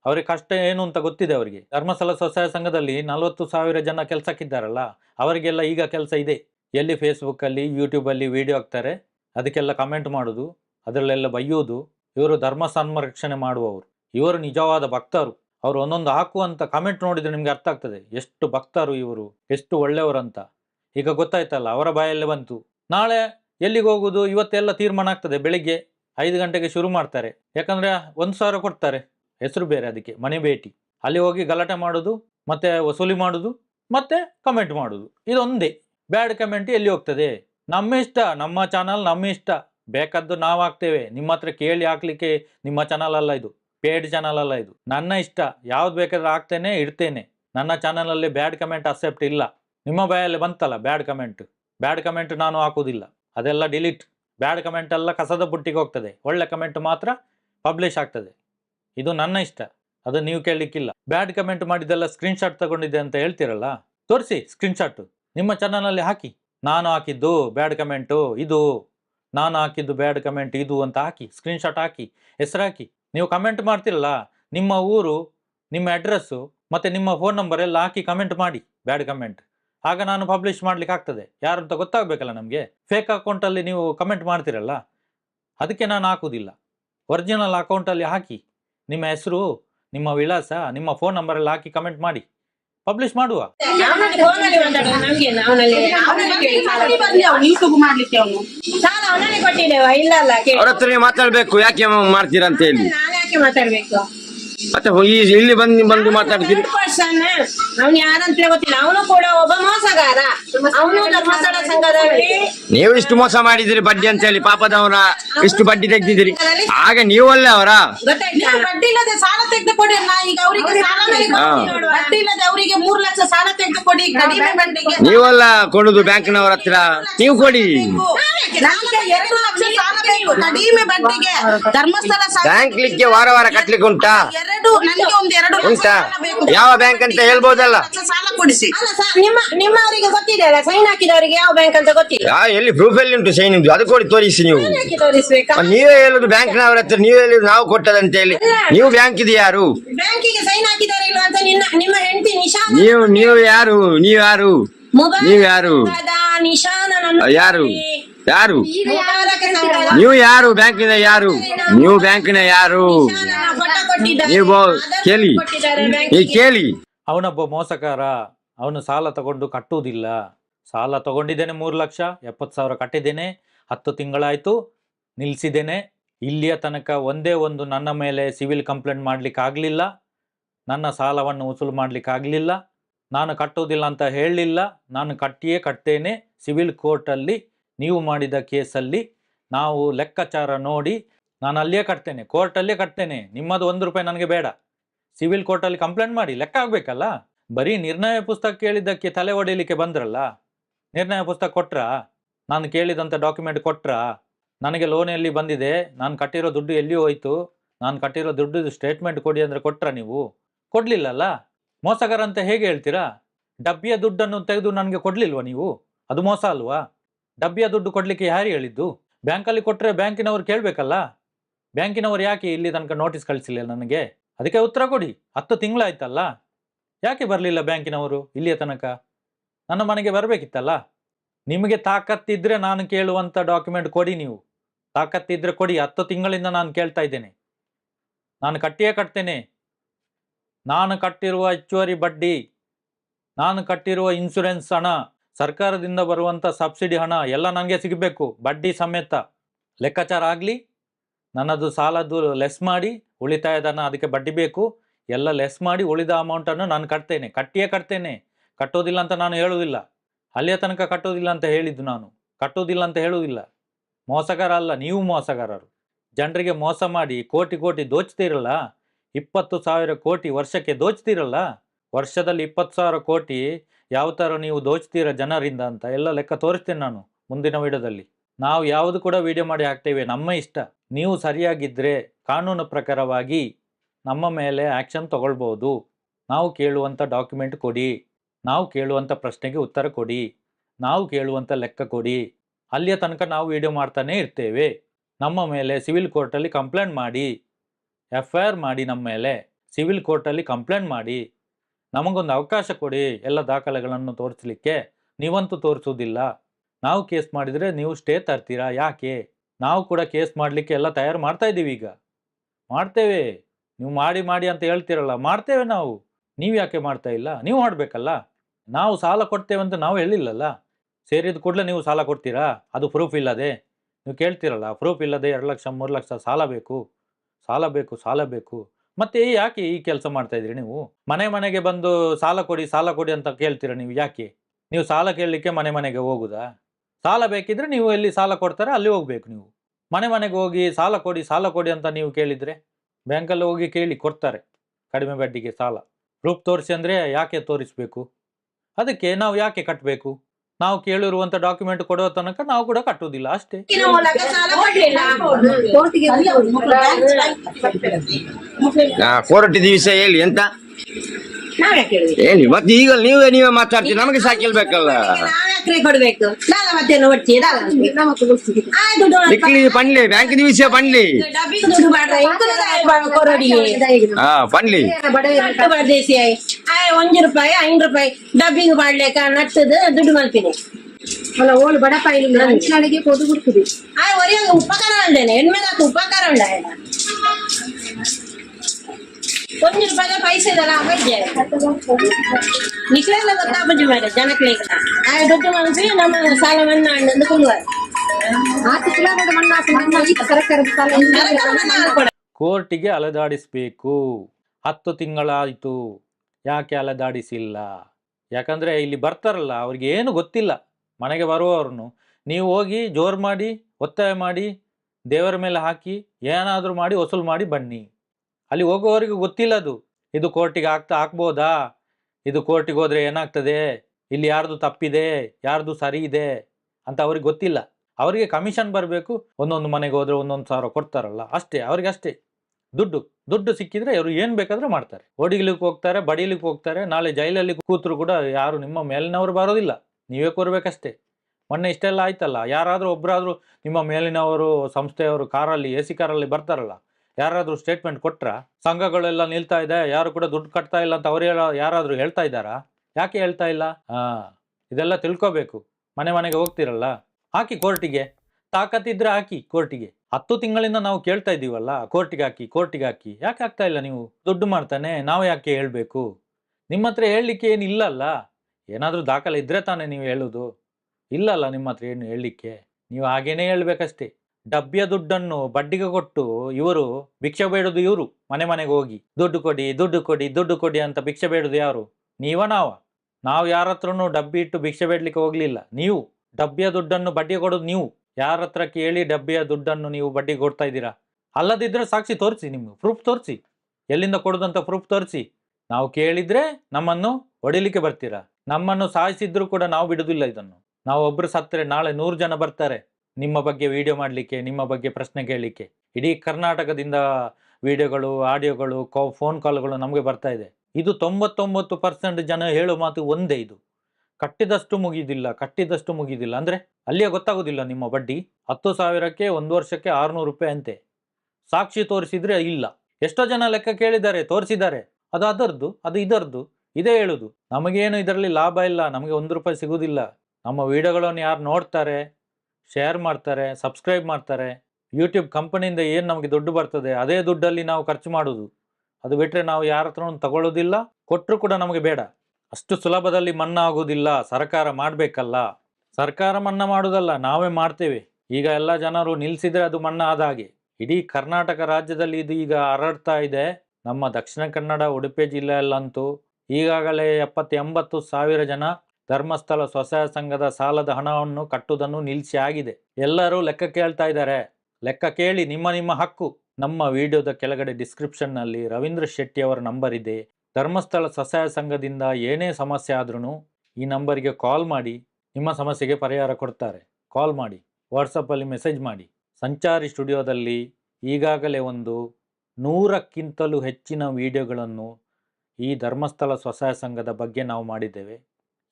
Speaker 2: ಅವರಿಗೆ ಕಷ್ಟ ಏನು ಅಂತ ಗೊತ್ತಿದೆ ಅವರಿಗೆ. ಧರ್ಮಸ್ಥಳ ಸ್ವಸಹಾಯ ಸಂಘದಲ್ಲಿ ನಲವತ್ತು ಸಾವಿರ ಜನ ಕೆಲಸಕ್ಕಿದ್ದಾರಲ್ಲ, ಅವರಿಗೆಲ್ಲ ಈಗ ಕೆಲಸ ಇದೆ. ಎಲ್ಲಿ ಫೇಸ್ಬುಕ್ಕಲ್ಲಿ ಯೂಟ್ಯೂಬಲ್ಲಿ ವಿಡಿಯೋ ಹಾಕ್ತಾರೆ, ಅದಕ್ಕೆಲ್ಲ ಕಮೆಂಟ್ ಮಾಡೋದು, ಅದರಲ್ಲೆಲ್ಲ ಬೈಯೋದು ಇವರು ಧರ್ಮ ಸಂರಕ್ಷಣೆ ಮಾಡುವವರು. ಇವರು ನಿಜವಾದ ಭಕ್ತರು. ಅವರು ಒಂದೊಂದು ಹಾಕುವಂತ ಕಮೆಂಟ್ ನೋಡಿದ್ರೆ ನಿಮ್ಗೆ ಅರ್ಥ ಆಗ್ತದೆ. ಎಷ್ಟು ಭಕ್ತರು ಇವರು, ಎಷ್ಟು ಒಳ್ಳೆಯವರಂತ. ಈಗ ಗೊತ್ತಾಯ್ತಲ್ಲ, ಅವರ ಬಾಯಲ್ಲೇ ಬಂತು. ನಾಳೆ ಎಲ್ಲಿಗೆ ಹೋಗುದು? ಇವತ್ತೆಲ್ಲ ತೀರ್ಮಾನ ಆಗ್ತದೆ, ಬೆಳಿಗ್ಗೆ ಐದು ಗಂಟೆಗೆ ಶುರು ಮಾಡ್ತಾರೆ. ಯಾಕಂದ್ರೆ ಒಂದು ಸಾವಿರ ಕೊಡ್ತಾರೆ. ಹೆಸರು ಬೇರೆ ಅದಕ್ಕೆ, ಮನೆ ಭೇಟಿ. ಅಲ್ಲಿ ಹೋಗಿ ಗಲಾಟೆ ಮಾಡೋದು, ಮತ್ತೆ ವಸೂಲಿ ಮಾಡೋದು, ಮತ್ತೆ ಕಮೆಂಟ್ ಮಾಡೋದು. ಇದೊಂದೇ. ಬ್ಯಾಡ್ ಕಮೆಂಟ್ ಎಲ್ಲಿ ಹೋಗ್ತದೆ? ನಮ್ಮ ಇಷ್ಟ ನಮ್ಮ ಚಾನಲ್ ನಮ್ಮ ಇಷ್ಟ ಬೇಕಾದ್ದು ನಾವು ಹಾಕ್ತೇವೆ. ನಿಮ್ಮ ಹತ್ರ ಕೇಳಿ ಹಾಕ್ಲಿಕ್ಕೆ ನಿಮ್ಮ ಚಾನಲ್ ಅಲ್ಲ ಇದು. ಪೇಡ್ ಚಾನಲ್ ಅಲ್ಲ ಇದು. ನನ್ನ ಇಷ್ಟ. ಯಾವ್ದು ಬೇಕಾದ್ರೆ ಹಾಕ್ತೇನೆ, ಇಡ್ತೇನೆ. ನನ್ನ ಚಾನಲಲ್ಲಿ ಬ್ಯಾಡ್ ಕಮೆಂಟ್ ಅಕ್ಸೆಪ್ಟ್ ಇಲ್ಲ. ನಿಮ್ಮ ಬಾಯಲ್ಲಿ ಬಂತಲ್ಲ ಬ್ಯಾಡ್ ಕಮೆಂಟ್ ಬ್ಯಾಡ್ ಕಮೆಂಟ್ ನಾನು ಹಾಕೋದಿಲ್ಲ. ಅದೆಲ್ಲ ಡಿಲೀಟ್ ಬ್ಯಾಡ್ ಕಮೆಂಟ್ ಎಲ್ಲ ಕಸದ ಬುಟ್ಟಿಗೆ ಹೋಗ್ತದೆ. ಒಳ್ಳೆ ಕಮೆಂಟ್ ಮಾತ್ರ ಪಬ್ಲಿಷ್ ಆಗ್ತದೆ. ಇದು ನನ್ನ ಇಷ್ಟ. ಅದು ನೀವು ಕೇಳಲಿಕ್ಕಿಲ್ಲ. ಬ್ಯಾಡ್ ಕಮೆಂಟ್ ಮಾಡಿದ್ದೆಲ್ಲ ಸ್ಕ್ರೀನ್ಶಾಟ್ ತಗೊಂಡಿದ್ದೆ ಅಂತ ಹೇಳ್ತೀರಲ್ಲ? ತೋರಿಸಿ ಸ್ಕ್ರೀನ್ಶಾಟು. ನಿಮ್ಮ ಚಾನಲಲ್ಲಿ ಹಾಕಿ. ನಾನು ಹಾಕಿದ್ದು ಬ್ಯಾಡ್ ಕಮೆಂಟು, ಇದು. ನಾನು ಹಾಕಿದ್ದು ಬ್ಯಾಡ್ ಕಮೆಂಟ್, ಇದು ಅಂತ ಹಾಕಿ. ಸ್ಕ್ರೀನ್ಶಾಟ್ ಹಾಕಿ. ಹೆಸರು ಹಾಕಿ. ನೀವು ಕಮೆಂಟ್ ಮಾಡ್ತಿರಲ್ಲ, ನಿಮ್ಮ ಊರು, ನಿಮ್ಮ ಅಡ್ರೆಸ್ಸು, ಮತ್ತು ನಿಮ್ಮ ಫೋನ್ ನಂಬರ್ ಎಲ್ಲ ಹಾಕಿ ಕಮೆಂಟ್ ಮಾಡಿ, ಬ್ಯಾಡ್ ಕಮೆಂಟ್. ಆಗ ನಾನು ಪಬ್ಲಿಷ್ ಮಾಡ್ಲಿಕ್ಕೆ ಆಗ್ತದೆ. ಯಾರು ಅಂತ ಗೊತ್ತಾಗಬೇಕಲ್ಲ ನಮಗೆ? ಫೇಕ್ ಅಕೌಂಟಲ್ಲಿ ನೀವು ಕಮೆಂಟ್ ಮಾಡ್ತಿರಲ್ಲ? ಅದಕ್ಕೆ ನಾನು ಹಾಕೋದಿಲ್ಲ ಒರಿಜಿನಲ್ ಅಕೌಂಟಲ್ಲಿ ಹಾಕಿ. ನಿಮ್ಮ ಹೆಸರು ನಿಮ್ಮ ವಿಳಾಸ ನಿಮ್ಮ ಫೋನ್ ನಂಬರ್ ಎಲ್ಲ ಹಾಕಿ ಕಮೆಂಟ್ ಮಾಡಿ. ಪಬ್ಲಿಷ್ ಮಾಡುವ.
Speaker 3: ಅವ್ರ ಮಾತಾಡ್ಬೇಕು ಯಾಕೆ ಮಾಡ್ತೀರಾ ಅಂತ ಹೇಳಿ
Speaker 1: ನಾನು ಯಾಕೆ ಮಾತಾಡ್ಬೇಕು?
Speaker 3: ಮತ್ತೆ ಈ ಇಲ್ಲಿ ಬಂದು ಬಂದು ಮಾತಾಡ್ತೀರಿ
Speaker 1: ಪರ್ಸನ್ ಅವ್ನು ಯಾರಂತ ಗೊತ್ತಿಲ್ಲ ಅವನು ಕೂಡ ಒಬ್ಬ ಮೋಸಗಾರ. ಅವನು ಧರ್ಮಸ್ಥಳ ಸಂಘದಲ್ಲಿ
Speaker 3: ನೀವು ಇಷ್ಟು ಮೋಸ ಮಾಡಿದಿರಿ ಬಡ್ಡಿ ಅಂತ ಹೇಳಿ ಪಾಪದವರ ಇಷ್ಟು ಬಡ್ಡಿ ತೆಗ್ದಿದ್ದೀರಿ. ಆಗ ನೀವಲ್ಲೇ ಅವರ?
Speaker 1: ಗೊತ್ತಾಯ್ತಾ?
Speaker 4: ಬಡ್ಡಿ ಇಲ್ಲದೆ ಸಾಲ ತೆಗೆದು ಕೊಡಿ ಅಣ್ಣ ಈಗ ಅವರಿಗೆ ಸಾಲ ಮೇಲೆ
Speaker 3: ಹಾ.
Speaker 4: ಬಡ್ಡಿ ಇಲ್ಲದೆ ಅವರಿಗೆ ಮೂರ್ ಲಕ್ಷ ಸಾಲ ತೆಗೆದು ಕೊಡಿ ಕಡಿಮೆ ಬಡ್ಡಿಗೆ.
Speaker 3: ನೀವಲ್ಲ ಕೊಡುದು ಬ್ಯಾಂಕ್ನವರ ಹತ್ರ. ನೀವು ಕೊಡಿ.
Speaker 4: ನಮ್ಗೆ ಎರಡು ಲಕ್ಷ ಸಾಲ ಬೇಕು ಕಡಿಮೆ ಬಡ್ಡಿಗೆ ಧರ್ಮಸ್ಥಳ ಸಂಘ
Speaker 3: ಬ್ಯಾಂಕ್ ಲಿಕ್ಕೆ ವಾರ ವಾರ ಕಟ್ಲಿಕ್ಕೆ ಉಂಟಾ?
Speaker 4: ಎರಡು ನನಗೆ ಒಂದು ಎರಡು ಲಕ್ಷ
Speaker 3: ಉಂಟಾ
Speaker 4: ಸಾಲ ಬೇಕು.
Speaker 3: ಯಾವ ಬ್ಯಾಂಕ್ ಅಂತ ಹೇಳ್ಬೋದಲ್ಲ
Speaker 4: ಲಕ್ಷ ಸಾಲ ಕೊಡಿಸಿ.
Speaker 1: ಅಲ್ಲ ಸರ್ ನಿಮ್ಮ ನಿಮ್ಮವರಿಗೆ ಗೊತ್ತಿದೆ ಅಲ್ಲ ಸೈನ್ ಹಾಕಿದವರಿಗೆ ಯಾವ ಬ್ಯಾಂಕ್ ಅಂತ ಗೊತ್ತಿಲ್ಲ
Speaker 3: ಯಾ ಎಲ್ಲಿ ಪ್ರೂಫ್ ಎಲ್ಲಿ ಉಂಟು ಸೈನ್ ಅದು ಕೊಡಿ ತೋರಿಸಿ ನೀವು.
Speaker 1: ತೋರಿಸ್ಬೇಕಾ?
Speaker 3: ನೀವೇ ಹೇಳುದು ಬ್ಯಾಂಕ್ನವರ ಹತ್ರ ನೀವೇ ಹೇಳುದು ನಾವು ಕೊಟ್ಟದಂತ ಹೇಳಿ ನೀವು ಬ್ಯಾಂಕ್ ಇದು ಯಾರು?
Speaker 1: ಬ್ಯಾಂಕಿಗೆ ಸೈನ್ ಹಾಕಿದಾರೆ ಇಲ್ಲ ಅಂತ ನಿನ್ನ ನಿಮ್ಮ ಹೆಂಡತಿ ನಿಶಾನ
Speaker 3: ನೀವು ನೀವು ಯಾರು? ನೀವು ಯಾರು?
Speaker 1: ಮೊಬೈಲ್
Speaker 3: ನೀವು ಯಾರು? ಯಾರು? ಯಾರು? ನೀವು ಯಾರು ಬ್ಯಾಂಕಿನ ಯಾರು? ನೀವು ಬ್ಯಾಂಕಿನ ಯಾರು. ನೀವು ಕೇಳಿ. ನೀವು ಕೇಳಿ.
Speaker 2: ಅವನೊಬ್ಬ ಮೋಸಕಾರ ಅವನು ಸಾಲ ತಗೊಂಡು ಕಟ್ಟುವುದಿಲ್ಲ. ಸಾಲ ತಗೊಂಡಿದ್ದೇನೆ ಮೂರು ಲಕ್ಷ ಎಪ್ಪತ್ತು ಸಾವಿರ ಕಟ್ಟಿದ್ದೇನೆ ಹತ್ತು ತಿಂಗಳಾಯಿತು ನಿಲ್ಲಿಸಿದ್ದೇನೆ. ಇಲ್ಲಿಯ ತನಕ ಒಂದೇ ಒಂದು ನನ್ನ ಮೇಲೆ ಸಿವಿಲ್ ಕಂಪ್ಲೇಂಟ್ ಮಾಡಲಿಕ್ಕೆ ಆಗಲಿಲ್ಲ. ನನ್ನ ಸಾಲವನ್ನು ವಸೂಲು ಮಾಡಲಿಕ್ಕೆ ಆಗಲಿಲ್ಲ. ನಾನು ಕಟ್ಟುವುದಿಲ್ಲ ಅಂತ ಹೇಳಲಿಲ್ಲ ನಾನು ಕಟ್ಟಿಯೇ ಕಟ್ತೇನೆ ಸಿವಿಲ್ ಕೋರ್ಟಲ್ಲಿ ನೀವು ಮಾಡಿದ ಕೇಸಲ್ಲಿ ನಾವು ಲೆಕ್ಕಾಚಾರ ನೋಡಿ ನಾನು ಅಲ್ಲೇ ಕಟ್ತೇನೆ, ಕೋರ್ಟಲ್ಲೇ ಕಟ್ತೇನೆ, ನಿಮ್ಮದು ಒಂದು ರೂಪಾಯಿ ನನಗೆ ಬೇಡ. ಸಿವಿಲ್ ಕೋರ್ಟಲ್ಲಿ ಕಂಪ್ಲೇಂಟ್ ಮಾಡಿ, ಲೆಕ್ಕ ಆಗಬೇಕಲ್ಲ ಬರೀ ನಿರ್ಣಯ ಪುಸ್ತಕ ಕೇಳಿದ್ದಕ್ಕೆ ತಲೆ ಒಡೆಯಲಿಕ್ಕೆ ಬಂದ್ರಲ್ಲ? ನಿರ್ಣಯ ಪುಸ್ತಕ ಕೊಟ್ರಾ? ನಾನು ಕೇಳಿದಂಥ ಡಾಕ್ಯುಮೆಂಟ್ ಕೊಟ್ರಾ? ನನಗೆ ಲೋನ್ ಎಲ್ಲಿ ಬಂದಿದೆ? ನಾನು ಕಟ್ಟಿರೋ ದುಡ್ಡು ಎಲ್ಲಿ ಹೋಯ್ತು? ನಾನು ಕಟ್ಟಿರೋ ದುಡ್ಡು ಸ್ಟೇಟ್ಮೆಂಟ್ ಕೊಡಿ ಅಂದರೆ ಕೊಟ್ರಾ ನೀವು? ಕೊಡಲಿಲ್ಲಲ್ಲ? ಮೋಸಗಾರ ಅಂತ ಹೇಗೆ ಹೇಳ್ತೀರಾ? ಡಬ್ಬಿಯ ದುಡ್ಡನ್ನು ತೆಗೆದು ನನಗೆ ಕೊಡಲಿಲ್ವ ನೀವು? ಅದು ಮೋಸ ಅಲ್ವಾ? ಡಬ್ಬಿಯ ದುಡ್ಡು ಕೊಡಲಿಕ್ಕೆ ಯಾರು ಹೇಳಿದ್ದು? ಬ್ಯಾಂಕಲ್ಲಿ ಕೊಟ್ಟರೆ ಬ್ಯಾಂಕಿನವರು ಕೇಳಬೇಕಲ್ಲ? ಬ್ಯಾಂಕಿನವರು ಯಾಕೆ ಇಲ್ಲಿ ತನಕ ನೋಟಿಸ್ ಕಳಿಸಿಲ್ಲ ನನಗೆ? ಅದಕ್ಕೆ ಉತ್ತರ ಕೊಡಿ. ಹತ್ತು ತಿಂಗಳಾಯ್ತಲ್ಲ. ಯಾಕೆ ಬರಲಿಲ್ಲ ಬ್ಯಾಂಕಿನವರು ಇಲ್ಲಿಯ ತನಕ? ನನ್ನ ಮನೆಗೆ ಬರಬೇಕಿತ್ತಲ್ಲ? ನಿಮಗೆ ತಾಕತ್ತಿದ್ರೆ ನಾನು ಕೇಳುವಂಥ ಡಾಕ್ಯುಮೆಂಟ್ ಕೊಡಿ ನೀವು. ತಾಕತ್ತಿದ್ರೆ ಕೊಡಿ. ಹತ್ತು ತಿಂಗಳಿಂದ ನಾನು ಕೇಳ್ತಾ ಇದ್ದೇನೆ. ನಾನು ಕಟ್ಟಿಯೇ ಕಟ್ತೇನೆ. ನಾನು ಕಟ್ಟಿರುವ ಹೆಚ್ಚುವರಿ ಬಡ್ಡಿ. ನಾನು ಕಟ್ಟಿರುವ ಇನ್ಸೂರೆನ್ಸ್ ಹಣ. ಸರ್ಕಾರದಿಂದ ಬರುವಂಥ ಸಬ್ಸಿಡಿ ಹಣ ಎಲ್ಲ ನನಗೆ ಸಿಗಬೇಕು, ಬಡ್ಡಿ ಸಮೇತ. ಲೆಕ್ಕಾಚಾರ ಆಗಲಿ, ನನ್ನದು ಸಾಲದ್ದು ಲೆಸ್ ಮಾಡಿ, ಉಳಿತಾಯದ ಹಣ ಅದಕ್ಕೆ ಬಡ್ಡಿ ಬೇಕು, ಎಲ್ಲ ಲೆಸ್ ಮಾಡಿ ಉಳಿದ ಅಮೌಂಟನ್ನು ನಾನು ಕಟ್ತೇನೆ. ಕಟ್ಟಿಯೇ ಕಟ್ತೇನೆ. ಕಟ್ಟೋದಿಲ್ಲ ಅಂತ ನಾನು ಹೇಳುವುದಿಲ್ಲ. ಅಲ್ಲಿಯ ತನಕ ಕಟ್ಟೋದಿಲ್ಲ ಅಂತ ಹೇಳಿದ್ದು ನಾನು. ಕಟ್ಟೋದಿಲ್ಲ ಅಂತ ಹೇಳುವುದಿಲ್ಲ. ಮೋಸಗಾರ ಅಲ್ಲ ನೀವು ಮೋಸಗಾರರು. ಜನರಿಗೆ ಮೋಸ ಮಾಡಿ ಕೋಟಿ ಕೋಟಿ ದೋಚ್ತಿರಲ್ಲ? ಇಪ್ಪತ್ತು ಸಾವಿರ ಕೋಟಿ ವರ್ಷಕ್ಕೆ ದೋಚ್ತಿರಲ್ಲ? ವರ್ಷದಲ್ಲಿ ಇಪ್ಪತ್ತು ಸಾವಿರ ಕೋಟಿ ಯಾವ ಥರ ನೀವು ದೋಚ್ತೀರ ಜನರಿಂದ ಅಂತ ಎಲ್ಲ ಲೆಕ್ಕ ತೋರಿಸ್ತೇನೆ ನಾನು ಮುಂದಿನ ವಿಡಿಯೋದಲ್ಲಿ. ನಾವು ಯಾವುದು ಕೂಡ ವಿಡಿಯೋ ಮಾಡಿ ಹಾಕ್ತೇವೆ, ನಮ್ಮ ಇಷ್ಟ. ನೀವು ಸರಿಯಾಗಿದ್ದರೆ ಕಾನೂನು ಪ್ರಕಾರವಾಗಿ ನಮ್ಮ ಮೇಲೆ ಆ್ಯಕ್ಷನ್ ತಗೊಳ್ಬೋದು. ನಾವು ಕೇಳುವಂಥ ಡಾಕ್ಯುಮೆಂಟ್ ಕೊಡಿ, ನಾವು ಕೇಳುವಂಥ ಪ್ರಶ್ನೆಗೆ ಉತ್ತರ ಕೊಡಿ, ನಾವು ಕೇಳುವಂಥ ಲೆಕ್ಕ ಕೊಡಿ. ಅಲ್ಲಿಯ ತನಕ ನಾವು ವಿಡಿಯೋ ಮಾಡ್ತಾನೇ ಇರ್ತೇವೆ. ನಮ್ಮ ಮೇಲೆ ಸಿವಿಲ್ ಕೋರ್ಟಲ್ಲಿ ಕಂಪ್ಲೇಂಟ್ ಮಾಡಿ, ಎಫ್ ಐ ಆರ್ ಮಾಡಿ ನಮ್ಮ ಮೇಲೆ, ಸಿವಿಲ್ ಕೋರ್ಟಲ್ಲಿ ಕಂಪ್ಲೇಂಟ್ ಮಾಡಿ. ನಮಗೊಂದು ಅವಕಾಶ ಕೊಡಿ ಎಲ್ಲ ದಾಖಲೆಗಳನ್ನು ತೋರಿಸಲಿಕ್ಕೆ. ನೀವಂತೂ ತೋರಿಸೋದಿಲ್ಲ ನಾವು ಕೇಸ್ ಮಾಡಿದರೆ ನೀವು ಸ್ಟೇ ತರ್ತೀರಾ? ಯಾಕೆ? ನಾವು ಕೂಡ ಕೇಸ್ ಮಾಡಲಿಕ್ಕೆ ಎಲ್ಲ ತಯಾರು ಮಾಡ್ತಾ ಇದ್ದೀವಿ ಈಗ. ಮಾಡ್ತೇವೆ. ನೀವು ಮಾಡಿ ಮಾಡಿ ಅಂತ ಹೇಳ್ತೀರಲ್ಲ. ಮಾಡ್ತೇವೆ ನಾವು. ನೀವು ಯಾಕೆ ಮಾಡ್ತಾ ಇಲ್ಲ? ನೀವು ಮಾಡಬೇಕಲ್ಲ. ನಾವು ಸಾಲ ಕೊಡ್ತೇವೆ ಅಂತ ನಾವು ಹೇಳಿಲ್ಲಲ್ಲ. ಸೇರಿದ ಕೂಡಲೇ ನೀವು ಸಾಲ ಕೊಡ್ತೀರಾ? ಅದು ಪ್ರೂಫ್ ಇಲ್ಲದೆ. ನೀವು ಕೇಳ್ತೀರಲ್ಲ ಪ್ರೂಫ್ ಇಲ್ಲದೆ ಎರಡು ಲಕ್ಷ, ಮೂರು ಲಕ್ಷ ಸಾಲ ಬೇಕು. ಸಾಲ ಬೇಕು ಸಾಲ ಬೇಕು. ಮತ್ತೆ ಯಾಕೆ ಈ ಕೆಲಸ ಮಾಡ್ತಾ ಇದ್ರಿ ನೀವು? ಮನೆ ಮನೆಗೆ ಬಂದು ಸಾಲ ಕೊಡಿ ಸಾಲ ಕೊಡಿ ಅಂತ ಕೇಳ್ತೀರಾ ನೀವು ಯಾಕೆ? ನೀವು ಸಾಲ ಕೇಳಲಿಕ್ಕೆ ಮನೆ ಮನೆಗೆ ಹೋಗುದಾ? ಸಾಲ ಬೇಕಿದ್ರೆ ನೀವು ಎಲ್ಲಿ ಸಾಲ ಕೊಡ್ತಾರೆ ಅಲ್ಲಿ ಹೋಗ್ಬೇಕು ನೀವು. ಮನೆ ಮನೆಗೆ ಹೋಗಿ ಸಾಲ ಕೊಡಿ ಸಾಲ ಕೊಡಿ ಅಂತ ನೀವು ಕೇಳಿದರೆ ಬ್ಯಾಂಕಲ್ಲಿ ಹೋಗಿ ಕೇಳಿ ಕೊಡ್ತಾರೆ ಕಡಿಮೆ ಬಡ್ಡಿಗೆ ಸಾಲ. ಪ್ರೂಫ್ ತೋರಿಸಿ ಅಂದರೆ ಯಾಕೆ ತೋರಿಸ್ಬೇಕು? ಅದಕ್ಕೆ ನಾವು ಯಾಕೆ ಕಟ್ಟಬೇಕು ನಾವು ಕೇಳಿರುವಂತ ಡಾಕ್ಯುಮೆಂಟ್ ಕೊಡೋ ತನಕ ನಾವು ಕೂಡ ಕಟ್ಟುವುದಿಲ್ಲ ಅಷ್ಟೇ.
Speaker 3: ಕೋರ್ಟ್ ವಿಷಯ ಹೇಳಿ ಎಂತ?
Speaker 1: ನಾವ್ ಯಾಕೆ ಹೇಳುದು?
Speaker 3: ಹೇಳಿ ಮತ್ತೆ ಈಗ ನೀವೇ ನೀವೇ ಮಾತಾಡ್ತೀರಿ ನಮಗೆ ಸಾಕಿಲ್ಬೇಕಲ್ಲ
Speaker 1: ನಾವ್ ಯಾಕ್ರಿ ಕೊಡ್ಬೇಕು. ದಾಲ ಮತ್ತೇನು ಒಟ್ಟಿ ದಾಲ
Speaker 5: ನಮಕ್ ಗೊತ್ತಿದೆ.
Speaker 1: ಆಯ್ತು ದುಡ್ಡು
Speaker 3: ಇಕ್ಲಿ ಪನ್ಲಿ ಬ್ಯಾಂಕ್ ವಿಷಯ ಪನ್ಲಿ.
Speaker 1: ಡಬ್ಬಿಗೆ ದುಡ್ಡು ಮಾಡ್ರೆ ಇಂಕುಲು ದಾಯ ಬಾ- ಕೊರಡಿ.
Speaker 3: ಹಾ ಪನ್ಲಿ.
Speaker 5: ಬಡವರ
Speaker 1: ನಟ್ಟು ಬರ್ದೇಸಿ ಆಯ್. ಆಯ್ ಒಂಜಿ ರೂಪಾಯಿ ಐದು ರೂಪಾಯಿ. ಡಬ್ಬಿಂಗ್ ಮಾಡ್ಲಿಕ್ಕ ನಟ್ಟದು ದುಡ್ಡು ಮಲ್ಪಿನಿ
Speaker 5: ಅಲ್ಲ ಓಳು ಬಡಪ ಇಲ್ಲ ಅಂಚಿನೊಳಗೆ ಕೊದು ಬಿಡ್ತದೆ
Speaker 1: ಆಯ್ ಒರಿಯಾಗ ಉಪಕಾರ ಉಂಡೇನೆ ಹೆಣ್ಮೆದಾಕ ಉಪಕಾರ ಉಂಡ ಒಂಜಿ ರೂಪಾಯಿ ಪೈಸೆ ಇದಲ್ಲ ಬಜ್ಜೆ ನಿಕ್ಲೆಲ್ಲ ಗೊತ್ತಾ ಬಜ್ಜಿ ಮಾಡ ಜನಕ್ಲಿಗ ಆಯ್ ದುಡ್ಡು ಮಲ್ಪಿ ನಮ್ಮ ಸಾಲ ಮನ್ನಾ ಅಂಡು ಕೊಡುವ
Speaker 5: ಆತು ಕಿಲೋಮೀಟರ್ ಮಣ್ಣು ಹಾಕಿ ಮಣ್ಣು ಸರ್ಕಾರದ ಸಾಲ
Speaker 2: ಕೋರ್ಟಿಗೆ ಅಲೆದಾಡಿಸಬೇಕು. ಹತ್ತು ತಿಂಗಳಾಯಿತು ಯಾಕೆ ಅಲೆದಾಡಿಸಿಲ್ಲ? ಯಾಕಂದರೆ ಇಲ್ಲಿ ಬರ್ತಾರಲ್ಲ ಅವ್ರಿಗೆ ಏನು ಗೊತ್ತಿಲ್ಲ. ಮನೆಗೆ ಬರುವವ್ರನ್ನು. ನೀವು ಹೋಗಿ ಜೋರು ಮಾಡಿ ಒತ್ತಾಯ ಮಾಡಿ ದೇವರ ಮೇಲೆ ಹಾಕಿ ಏನಾದರೂ ಮಾಡಿ ವಸೂಲು ಮಾಡಿ ಬನ್ನಿ. ಅಲ್ಲಿ ಹೋಗುವವರಿಗೂ ಗೊತ್ತಿಲ್ಲ ಅದು. ಇದು ಕೋರ್ಟಿಗೆ ಹಾಕ್ತಾ ಹಾಕ್ಬೋದಾ ಇದು ಕೋರ್ಟಿಗೆ ಹೋದರೆ ಏನಾಗ್ತದೆ? ಇಲ್ಲಿ ಯಾರ್ದು ತಪ್ಪಿದೆ? ಯಾರ್ದು ಸರಿ ಇದೆ? ಅಂತ ಅವ್ರಿಗೆ ಗೊತ್ತಿಲ್ಲ. ಅವರಿಗೆ ಕಮಿಷನ್ ಬರಬೇಕು. ಒಂದೊಂದು ಮನೆಗೆ ಹೋದರೆ ಒಂದೊಂದು ಸಾವಿರ ಕೊಡ್ತಾರಲ್ಲ. ಅಷ್ಟೇ, ಅವ್ರಿಗೆ ಅಷ್ಟೇ. ದುಡ್ಡು ದುಡ್ಡು ಸಿಕ್ಕಿದ್ರೆ ಅವರು ಏನು ಬೇಕಾದರೂ ಮಾಡ್ತಾರೆ. ಹೊಡಿಲಿಕ್ಕೆ ಹೋಗ್ತಾರೆ, ಬಡಿಲಿಕ್ಕೆ ಹೋಗ್ತಾರೆ. ನಾಳೆ ಜೈಲಲ್ಲಿ ಕೂತರು ಕೂಡ ಯಾರು ನಿಮ್ಮ ಮೇಲಿನವರು ಬರೋದಿಲ್ಲ. ನೀವೇ ಕೋರ್ಬೇಕಷ್ಟೇ. ಮೊನ್ನೆ ಇಷ್ಟೆಲ್ಲ ಆಯ್ತಲ್ಲ. ಯಾರಾದರೂ ಒಬ್ಬರಾದರೂ ನಿಮ್ಮ ಮೇಲಿನವರು, ಸಂಸ್ಥೆಯವರು, ಕಾರಲ್ಲಿ, ಎ ಸಿ ಕಾರಲ್ಲಿ ಬರ್ತಾರಲ್ಲ. ಯಾರಾದರೂ ಸ್ಟೇಟ್ಮೆಂಟ್ ಕೊಟ್ರ ಸಂಘಗಳೆಲ್ಲ ನಿಲ್ತಾ ಇದೆ, ಯಾರು ಕೂಡ ದುಡ್ಡು ಕಟ್ತಾ ಇಲ್ಲ ಅಂತ ಅವ್ರು ಹೇಳ, ಯಾರಾದರೂ ಹೇಳ್ತಾ ಇದ್ದಾರಾ? ಯಾಕೆ ಹೇಳ್ತಾ ಇಲ್ಲ? ಹಾ ಇದೆಲ್ಲ ತಿಳ್ಕೋಬೇಕು. ಮನೆ ಮನೆಗೆ ಹೋಗ್ತಿರಲ್ಲ. ಹಾಕಿ ಕೋರ್ಟಿಗೆ. ತಾಕತ್ತಿದ್ರೆ ಹಾಕಿ ಕೋರ್ಟಿಗೆ. ಹತ್ತು ತಿಂಗಳಿಂದ ನಾವು ಕೇಳ್ತಾ ಇದ್ದೀವಲ್ಲ, ಕೋರ್ಟಿಗೆ ಹಾಕಿ ಕೋರ್ಟಿಗೆ ಹಾಕಿ. ಯಾಕೆ ಆಗ್ತಾ ಇಲ್ಲ ನೀವು? ದುಡ್ಡು ಮಾಡ್ತಾನೆ, ನಾವು ಯಾಕೆ ಹೇಳಬೇಕು? ನಿಮ್ಮ ಹತ್ರ ಹೇಳಲಿಕ್ಕೆ ಏನು ಇಲ್ಲಲ್ಲ? ಏನಾದರೂ ದಾಖಲೆ ಇದ್ರೆ ತಾನೇ ನೀವು ಹೇಳೋದು. ಇಲ್ಲಲ್ಲ ನಿಮ್ಮ ಹತ್ರ ಏನು ಹೇಳಲಿಕ್ಕೆ? ನೀವು ಹಾಗೇನೇ ಹೇಳ್ಬೇಕಷ್ಟೇ. ಡಬ್ಬಿಯ ದುಡ್ಡನ್ನು ಬಡ್ಡಿಗೆ ಕೊಟ್ಟು ಇವರು ಭಿಕ್ಷೆ ಬೇಡುದು ಇವರು. ಮನೆ ಮನೆಗೆ ಹೋಗಿ, ದುಡ್ಡು ಕೊಡಿ ದುಡ್ಡು ಕೊಡಿ ದುಡ್ಡು ಕೊಡಿ ಅಂತ ಭಿಕ್ಷೆ ಬೇಡುದು ಯಾರು? ನೀವ ನಾವ. ನಾವು ಯಾರ ಡಬ್ಬಿ ಇಟ್ಟು ಭಿಕ್ಷೆ ಬೇಡಲಿಕ್ಕೆ ಹೋಗ್ಲಿಲ್ಲ. ನೀವು ಡಬ್ಬಿಯ ದುಡ್ಡನ್ನು ಬಡ್ಡಿಗೆ ಕೊಡೋದು ನೀವು. ಯಾರ ಹತ್ರ ಕೇಳಿ ಡಬ್ಬಿಯ ದುಡ್ಡನ್ನು ನೀವು ಬಡ್ಡಿಗೆ ಕೊಡ್ತಾ ಇದ್ದೀರಾ? ಅಲ್ಲದಿದ್ರೆ ಸಾಕ್ಷಿ ತೋರಿಸಿ ನಿಮ್ಗೆ, ಪ್ರೂಫ್ ತೋರಿಸಿ. ಎಲ್ಲಿಂದ ಕೊಡೋದಂತ ಪ್ರೂಫ್ ತೋರಿಸಿ. ನಾವು ಕೇಳಿದ್ರೆ ನಮ್ಮನ್ನು ಹೊಡಿಲಿಕ್ಕೆ ಬರ್ತೀರಾ? ನಮ್ಮನ್ನು ಸಾಯಿಸಿದ್ರು ಕೂಡ ನಾವು ಬಿಡುದಿಲ್ಲ ಇದನ್ನು. ನಾವು ಒಬ್ರು ಸತ್ತರೆ ನಾಳೆ ನೂರು ಜನ ಬರ್ತಾರೆ. ನಿಮ್ಮ ಬಗ್ಗೆ ವಿಡಿಯೋ ಮಾಡಲಿಕ್ಕೆ, ನಿಮ್ಮ ಬಗ್ಗೆ ಪ್ರಶ್ನೆ ಕೇಳಲಿಕ್ಕೆ. ಇಡೀ ಕರ್ನಾಟಕದಿಂದ ವಿಡಿಯೋಗಳು ಆಡಿಯೋಗಳು ಕಾ ಫೋನ್ ಕಾಲ್ಗಳು ನಮಗೆ ಬರ್ತಾ ಇದೆ. ಇದು ತೊಂಬತ್ತೊಂಬತ್ತು ಪರ್ಸೆಂಟ್ ಜನ ಹೇಳೋ ಮಾತು ಒಂದೇ ಇದು. ಕಟ್ಟಿದಷ್ಟು ಮುಗಿದಿಲ್ಲ ಕಟ್ಟಿದಷ್ಟು ಮುಗಿದಿಲ್ಲ. ಅಂದರೆ ಅಲ್ಲಿಯೇ ಗೊತ್ತಾಗೋದಿಲ್ಲ ನಿಮ್ಮ ಬಡ್ಡಿ. ಹತ್ತು ಸಾವಿರಕ್ಕೆ ಒಂದು ವರ್ಷಕ್ಕೆ ಆರುನೂರು ರೂಪಾಯಿ ಅಂತೆ. ಸಾಕ್ಷಿ ತೋರಿಸಿದ್ರೆ ಇಲ್ಲ. ಎಷ್ಟೋ ಜನ ಲೆಕ್ಕ ಕೇಳಿದ್ದಾರೆ, ತೋರಿಸಿದ್ದಾರೆ. ಅದು ಅದರದ್ದು ಅದು ಇದರದ್ದು ಇದೇ ಹೇಳೋದು. ನಮಗೇನು ಇದರಲ್ಲಿ ಲಾಭ ಇಲ್ಲ, ನಮಗೆ ಒಂದು ರೂಪಾಯಿ ಸಿಗುವುದಿಲ್ಲ ನಮ್ಮ ವಿಡಿಯೋಗಳನ್ನು ಯಾರು ನೋಡ್ತಾರೆ? ಶೇರ್ ಮಾಡ್ತಾರೆ ಸಬ್ಸ್ಕ್ರೈಬ್ ಮಾಡ್ತಾರೆ. ಯೂಟ್ಯೂಬ್ ಕಂಪನಿಯಿಂದ ಏನು ನಮಗೆ ದುಡ್ಡು ಬರ್ತದೆ, ಅದೇ ದುಡ್ಡಲ್ಲಿ ನಾವು ಖರ್ಚು ಮಾಡೋದು. ಅದು ಬಿಟ್ಟರೆ ನಾವು ಯಾರ ಹತ್ರನೂ ತಗೊಳ್ಳೋದಿಲ್ಲ ಕೊಟ್ಟರು ಕೂಡ ನಮಗೆ ಬೇಡ. ಅಷ್ಟು ಸುಲಭದಲ್ಲಿ ಮನ್ನಾ ಆಗೋದಿಲ್ಲ, ಸರ್ಕಾರ ಮಾಡಬೇಕಲ್ಲ. ಸರ್ಕಾರ ಮನ್ನಾ ಮಾಡೋದಲ್ಲ, ನಾವೇ ಮಾಡ್ತೇವೆ. ಈಗ ಎಲ್ಲ ಜನರು ನಿಲ್ಲಿಸಿದರೆ ಅದು ಮನ್ನಾ ಆದ ಹಾಗೆ. ಇಡೀ ಕರ್ನಾಟಕ ರಾಜ್ಯದಲ್ಲಿ ಇದು ಈಗ ಹರಡ್ತಾ ಇದೆ. ನಮ್ಮ ದಕ್ಷಿಣ ಕನ್ನಡ, ಉಡುಪಿ ಜಿಲ್ಲೆಯಲ್ಲಂತೂ ಈಗಾಗಲೇ ಎಪ್ಪತ್ತು ಎಂಬತ್ತು ಸಾವಿರ ಜನ ಧರ್ಮಸ್ಥಳ ಸ್ವಸಹಾಯ ಸಂಘದ ಸಾಲದ ಹಣವನ್ನು ಕಟ್ಟುವುದನ್ನು ನಿಲ್ಲಿಸಿ ಆಗಿದೆ. ಎಲ್ಲರೂ ಲೆಕ್ಕ ಕೇಳ್ತಾ ಇದ್ದಾರೆ. ಲೆಕ್ಕ ಕೇಳಿ ನಿಮ್ಮ ನಿಮ್ಮ ಹಕ್ಕು. ನಮ್ಮ ವಿಡಿಯೋದ ಕೆಳಗಡೆ ಡಿಸ್ಕ್ರಿಪ್ಷನ್ನಲ್ಲಿ ರವೀಂದ್ರ ಶೆಟ್ಟಿ ಅವರ ನಂಬರ್ ಇದೆ. ಧರ್ಮಸ್ಥಳ ಸ್ವಸಹಾಯ ಸಂಘದಿಂದ ಏನೇ ಸಮಸ್ಯೆ ಆದ್ರೂ ಈ ನಂಬರಿಗೆ ಕಾಲ್ ಮಾಡಿ. ನಿಮ್ಮ ಸಮಸ್ಯೆಗೆ ಪರಿಹಾರ ಕೊಡ್ತಾರೆ. ಕಾಲ್ ಮಾಡಿ. ವಾಟ್ಸಪ್ಪಲ್ಲಿ ಮೆಸೇಜ್ ಮಾಡಿ. ಸಂಚಾರಿ ಸ್ಟುಡಿಯೋದಲ್ಲಿ ಈಗಾಗಲೇ ಒಂದು ನೂರಕ್ಕಿಂತಲೂ ಹೆಚ್ಚಿನ ವಿಡಿಯೋಗಳನ್ನು ಈ ಧರ್ಮಸ್ಥಳ ಸ್ವಸಹಾಯ ಸಂಘದ ಬಗ್ಗೆ ನಾವು ಮಾಡಿದ್ದೇವೆ.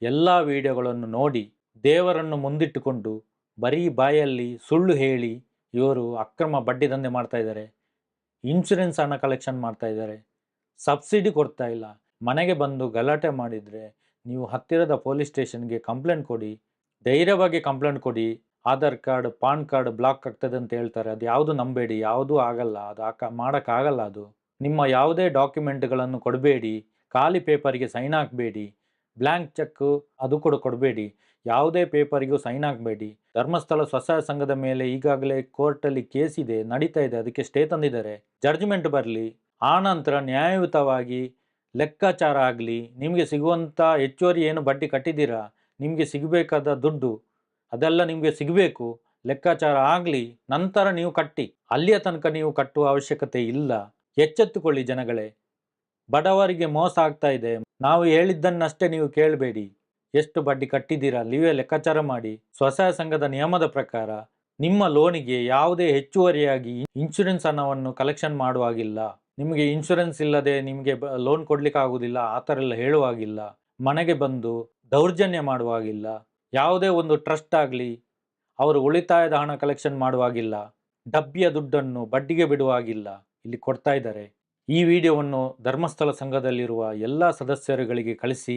Speaker 2: ಎಲ್ಲ ವಿಡಿಯೋಗಳನ್ನು ನೋಡಿ ದೇವರನ್ನು ಮುಂದಿಟ್ಟುಕೊಂಡು ಬರೀ ಬಾಯಲ್ಲಿ ಸುಳ್ಳು ಹೇಳಿ ಇವರು ಅಕ್ರಮ ಬಡ್ಡಿ ದಂಧೆ ಮಾಡ್ತಾ ಇದ್ದಾರೆ. ಹಣ ಕಲೆಕ್ಷನ್ ಮಾಡ್ತಾ ಇದ್ದಾರೆ. ಸಬ್ಸಿಡಿ ಕೊಡ್ತಾ ಇಲ್ಲ. ಮನೆಗೆ ಬಂದು ಗಲಾಟೆ ಮಾಡಿದರೆ ನೀವು ಹತ್ತಿರದ ಪೊಲೀಸ್ ಸ್ಟೇಷನ್ಗೆ ಕಂಪ್ಲೇಂಟ್ ಕೊಡಿ. ಧೈರ್ಯವಾಗಿ ಕಂಪ್ಲೇಂಟ್ ಕೊಡಿ. Aadhaar card PAN card block ಆಗ್ತದೆ ಅಂತ ಹೇಳ್ತಾರೆ. ಅದು ಯಾವುದು ನಂಬೇಡಿ, ಯಾವುದೂ ಆಗಲ್ಲ. ಅದು ಹಾಕ ಮಾಡೋಕ್ಕಾಗಲ್ಲ ಅದು. ನಿಮ್ಮ ಯಾವುದೇ ಡಾಕ್ಯುಮೆಂಟ್ಗಳನ್ನು ಕೊಡಬೇಡಿ. ಖಾಲಿ ಪೇಪರಿಗೆ ಸೈನ್ ಹಾಕಬೇಡಿ. ಬ್ಲ್ಯಾಂಕ್ ಚೆಕ್ ಅದು ಕೂಡ ಕೊಡಬೇಡಿ. ಯಾವುದೇ ಪೇಪರಿಗೂ ಸೈನ್ ಆಗಬೇಡಿ. ಧರ್ಮಸ್ಥಳ ಸ್ವಸಹಾಯ ಸಂಘದ ಮೇಲೆ ಈಗಾಗಲೇ ಕೋರ್ಟಲ್ಲಿ ಕೇಸ್ ಇದೆ, ನಡೀತಾ ಇದೆ, ಅದಕ್ಕೆ ಸ್ಟೇ ತಂದಿದ್ದಾರೆ. ಜಡ್ಜ್ಮೆಂಟ್ ಬರಲಿ ಆನಂತರ ನ್ಯಾಯಯುತವಾಗಿ ಲೆಕ್ಕಾಚಾರ ಆಗಲಿ, ನಿಮಗೆ ಸಿಗುವಂಥ ಹೆಚ್ಚುವರಿ ಏನು ಬಡ್ಡಿ ಕಟ್ಟಿದ್ದೀರಾ, ನಿಮಗೆ ಸಿಗಬೇಕಾದ ದುಡ್ಡು, ಅದೆಲ್ಲ ನಿಮಗೆ ಸಿಗಬೇಕು. ಲೆಕ್ಕಾಚಾರ ಆಗಲಿ, ನಂತರ ನೀವು ಕಟ್ಟಿ. ಅಲ್ಲಿಯ ತನಕ ನೀವು ಕಟ್ಟುವ ಅವಶ್ಯಕತೆ ಇಲ್ಲ. ಎಚ್ಚೆತ್ತುಕೊಳ್ಳಿ ಜನಗಳೇ. ಬಡವರಿಗೆ ಮೋಸ ಆಗ್ತಾ ಇದೆ. ನಾವು ಹೇಳಿದ್ದನ್ನಷ್ಟೇ ನೀವು ಕೇಳಬೇಡಿ. ಎಷ್ಟು ಬಡ್ಡಿ ಕಟ್ಟಿದ್ದೀರಾ? ನೀವೇ ಲೆಕ್ಕಾಚಾರ ಮಾಡಿ. ಸ್ವಸಹಾಯ ಸಂಘದ ನಿಯಮದ ಪ್ರಕಾರ ನಿಮ್ಮ ಲೋನಿಗೆ ಯಾವುದೇ ಹೆಚ್ಚುವರಿಯಾಗಿ ಇನ್ಶೂರೆನ್ಸ್ ಹಣವನ್ನು ಕಲೆಕ್ಷನ್ ಮಾಡುವಾಗಿಲ್ಲ. ನಿಮಗೆ ಇನ್ಶೂರೆನ್ಸ್ ಇಲ್ಲದೆ ನಿಮಗೆ ಲೋನ್ ಕೊಡ್ಲಿಕ್ಕೆ ಆಗುದಿಲ್ಲ ಆ ಥರ ಎಲ್ಲ ಹೇಳುವಾಗಿಲ್ಲ. ಮನೆಗೆ ಬಂದು ದೌರ್ಜನ್ಯ ಮಾಡುವಾಗಿಲ್ಲ. ಯಾವುದೇ ಒಂದು ಟ್ರಸ್ಟ್ ಆಗಲಿ ಅವರು ಉಳಿತಾಯದ ಹಣ ಕಲೆಕ್ಷನ್ ಮಾಡುವಾಗಿಲ್ಲ. ಡಬ್ಬಿಯ ದುಡ್ಡನ್ನು ಬಡ್ಡಿಗೆ ಬಿಡುವಾಗಿಲ್ಲ. ಇಲ್ಲಿ ಕೊಡ್ತಾ ಇದ್ದಾರೆ. ಈ ವಿಡಿಯೋವನ್ನು ಧರ್ಮಸ್ಥಳ ಸಂಘದಲ್ಲಿರುವ ಎಲ್ಲ ಸದಸ್ಯರುಗಳಿಗೆ ಕಳಿಸಿ,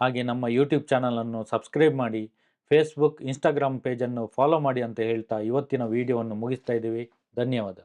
Speaker 2: ಹಾಗೆ ನಮ್ಮ ಯೂಟ್ಯೂಬ್ ಚಾನಲನ್ನು ಸಬ್ಸ್ಕ್ರೈಬ್ ಮಾಡಿ ಫೇಸ್ಬುಕ್ ಇನ್ಸ್ಟಾಗ್ರಾಮ್ ಪೇಜನ್ನು ಫಾಲೋ ಮಾಡಿ ಅಂತ ಹೇಳ್ತಾ ಇವತ್ತಿನ ವಿಡಿಯೋವನ್ನು ಮುಗಿಸ್ತಾ ಇದ್ದೀವಿ. ಧನ್ಯವಾದ.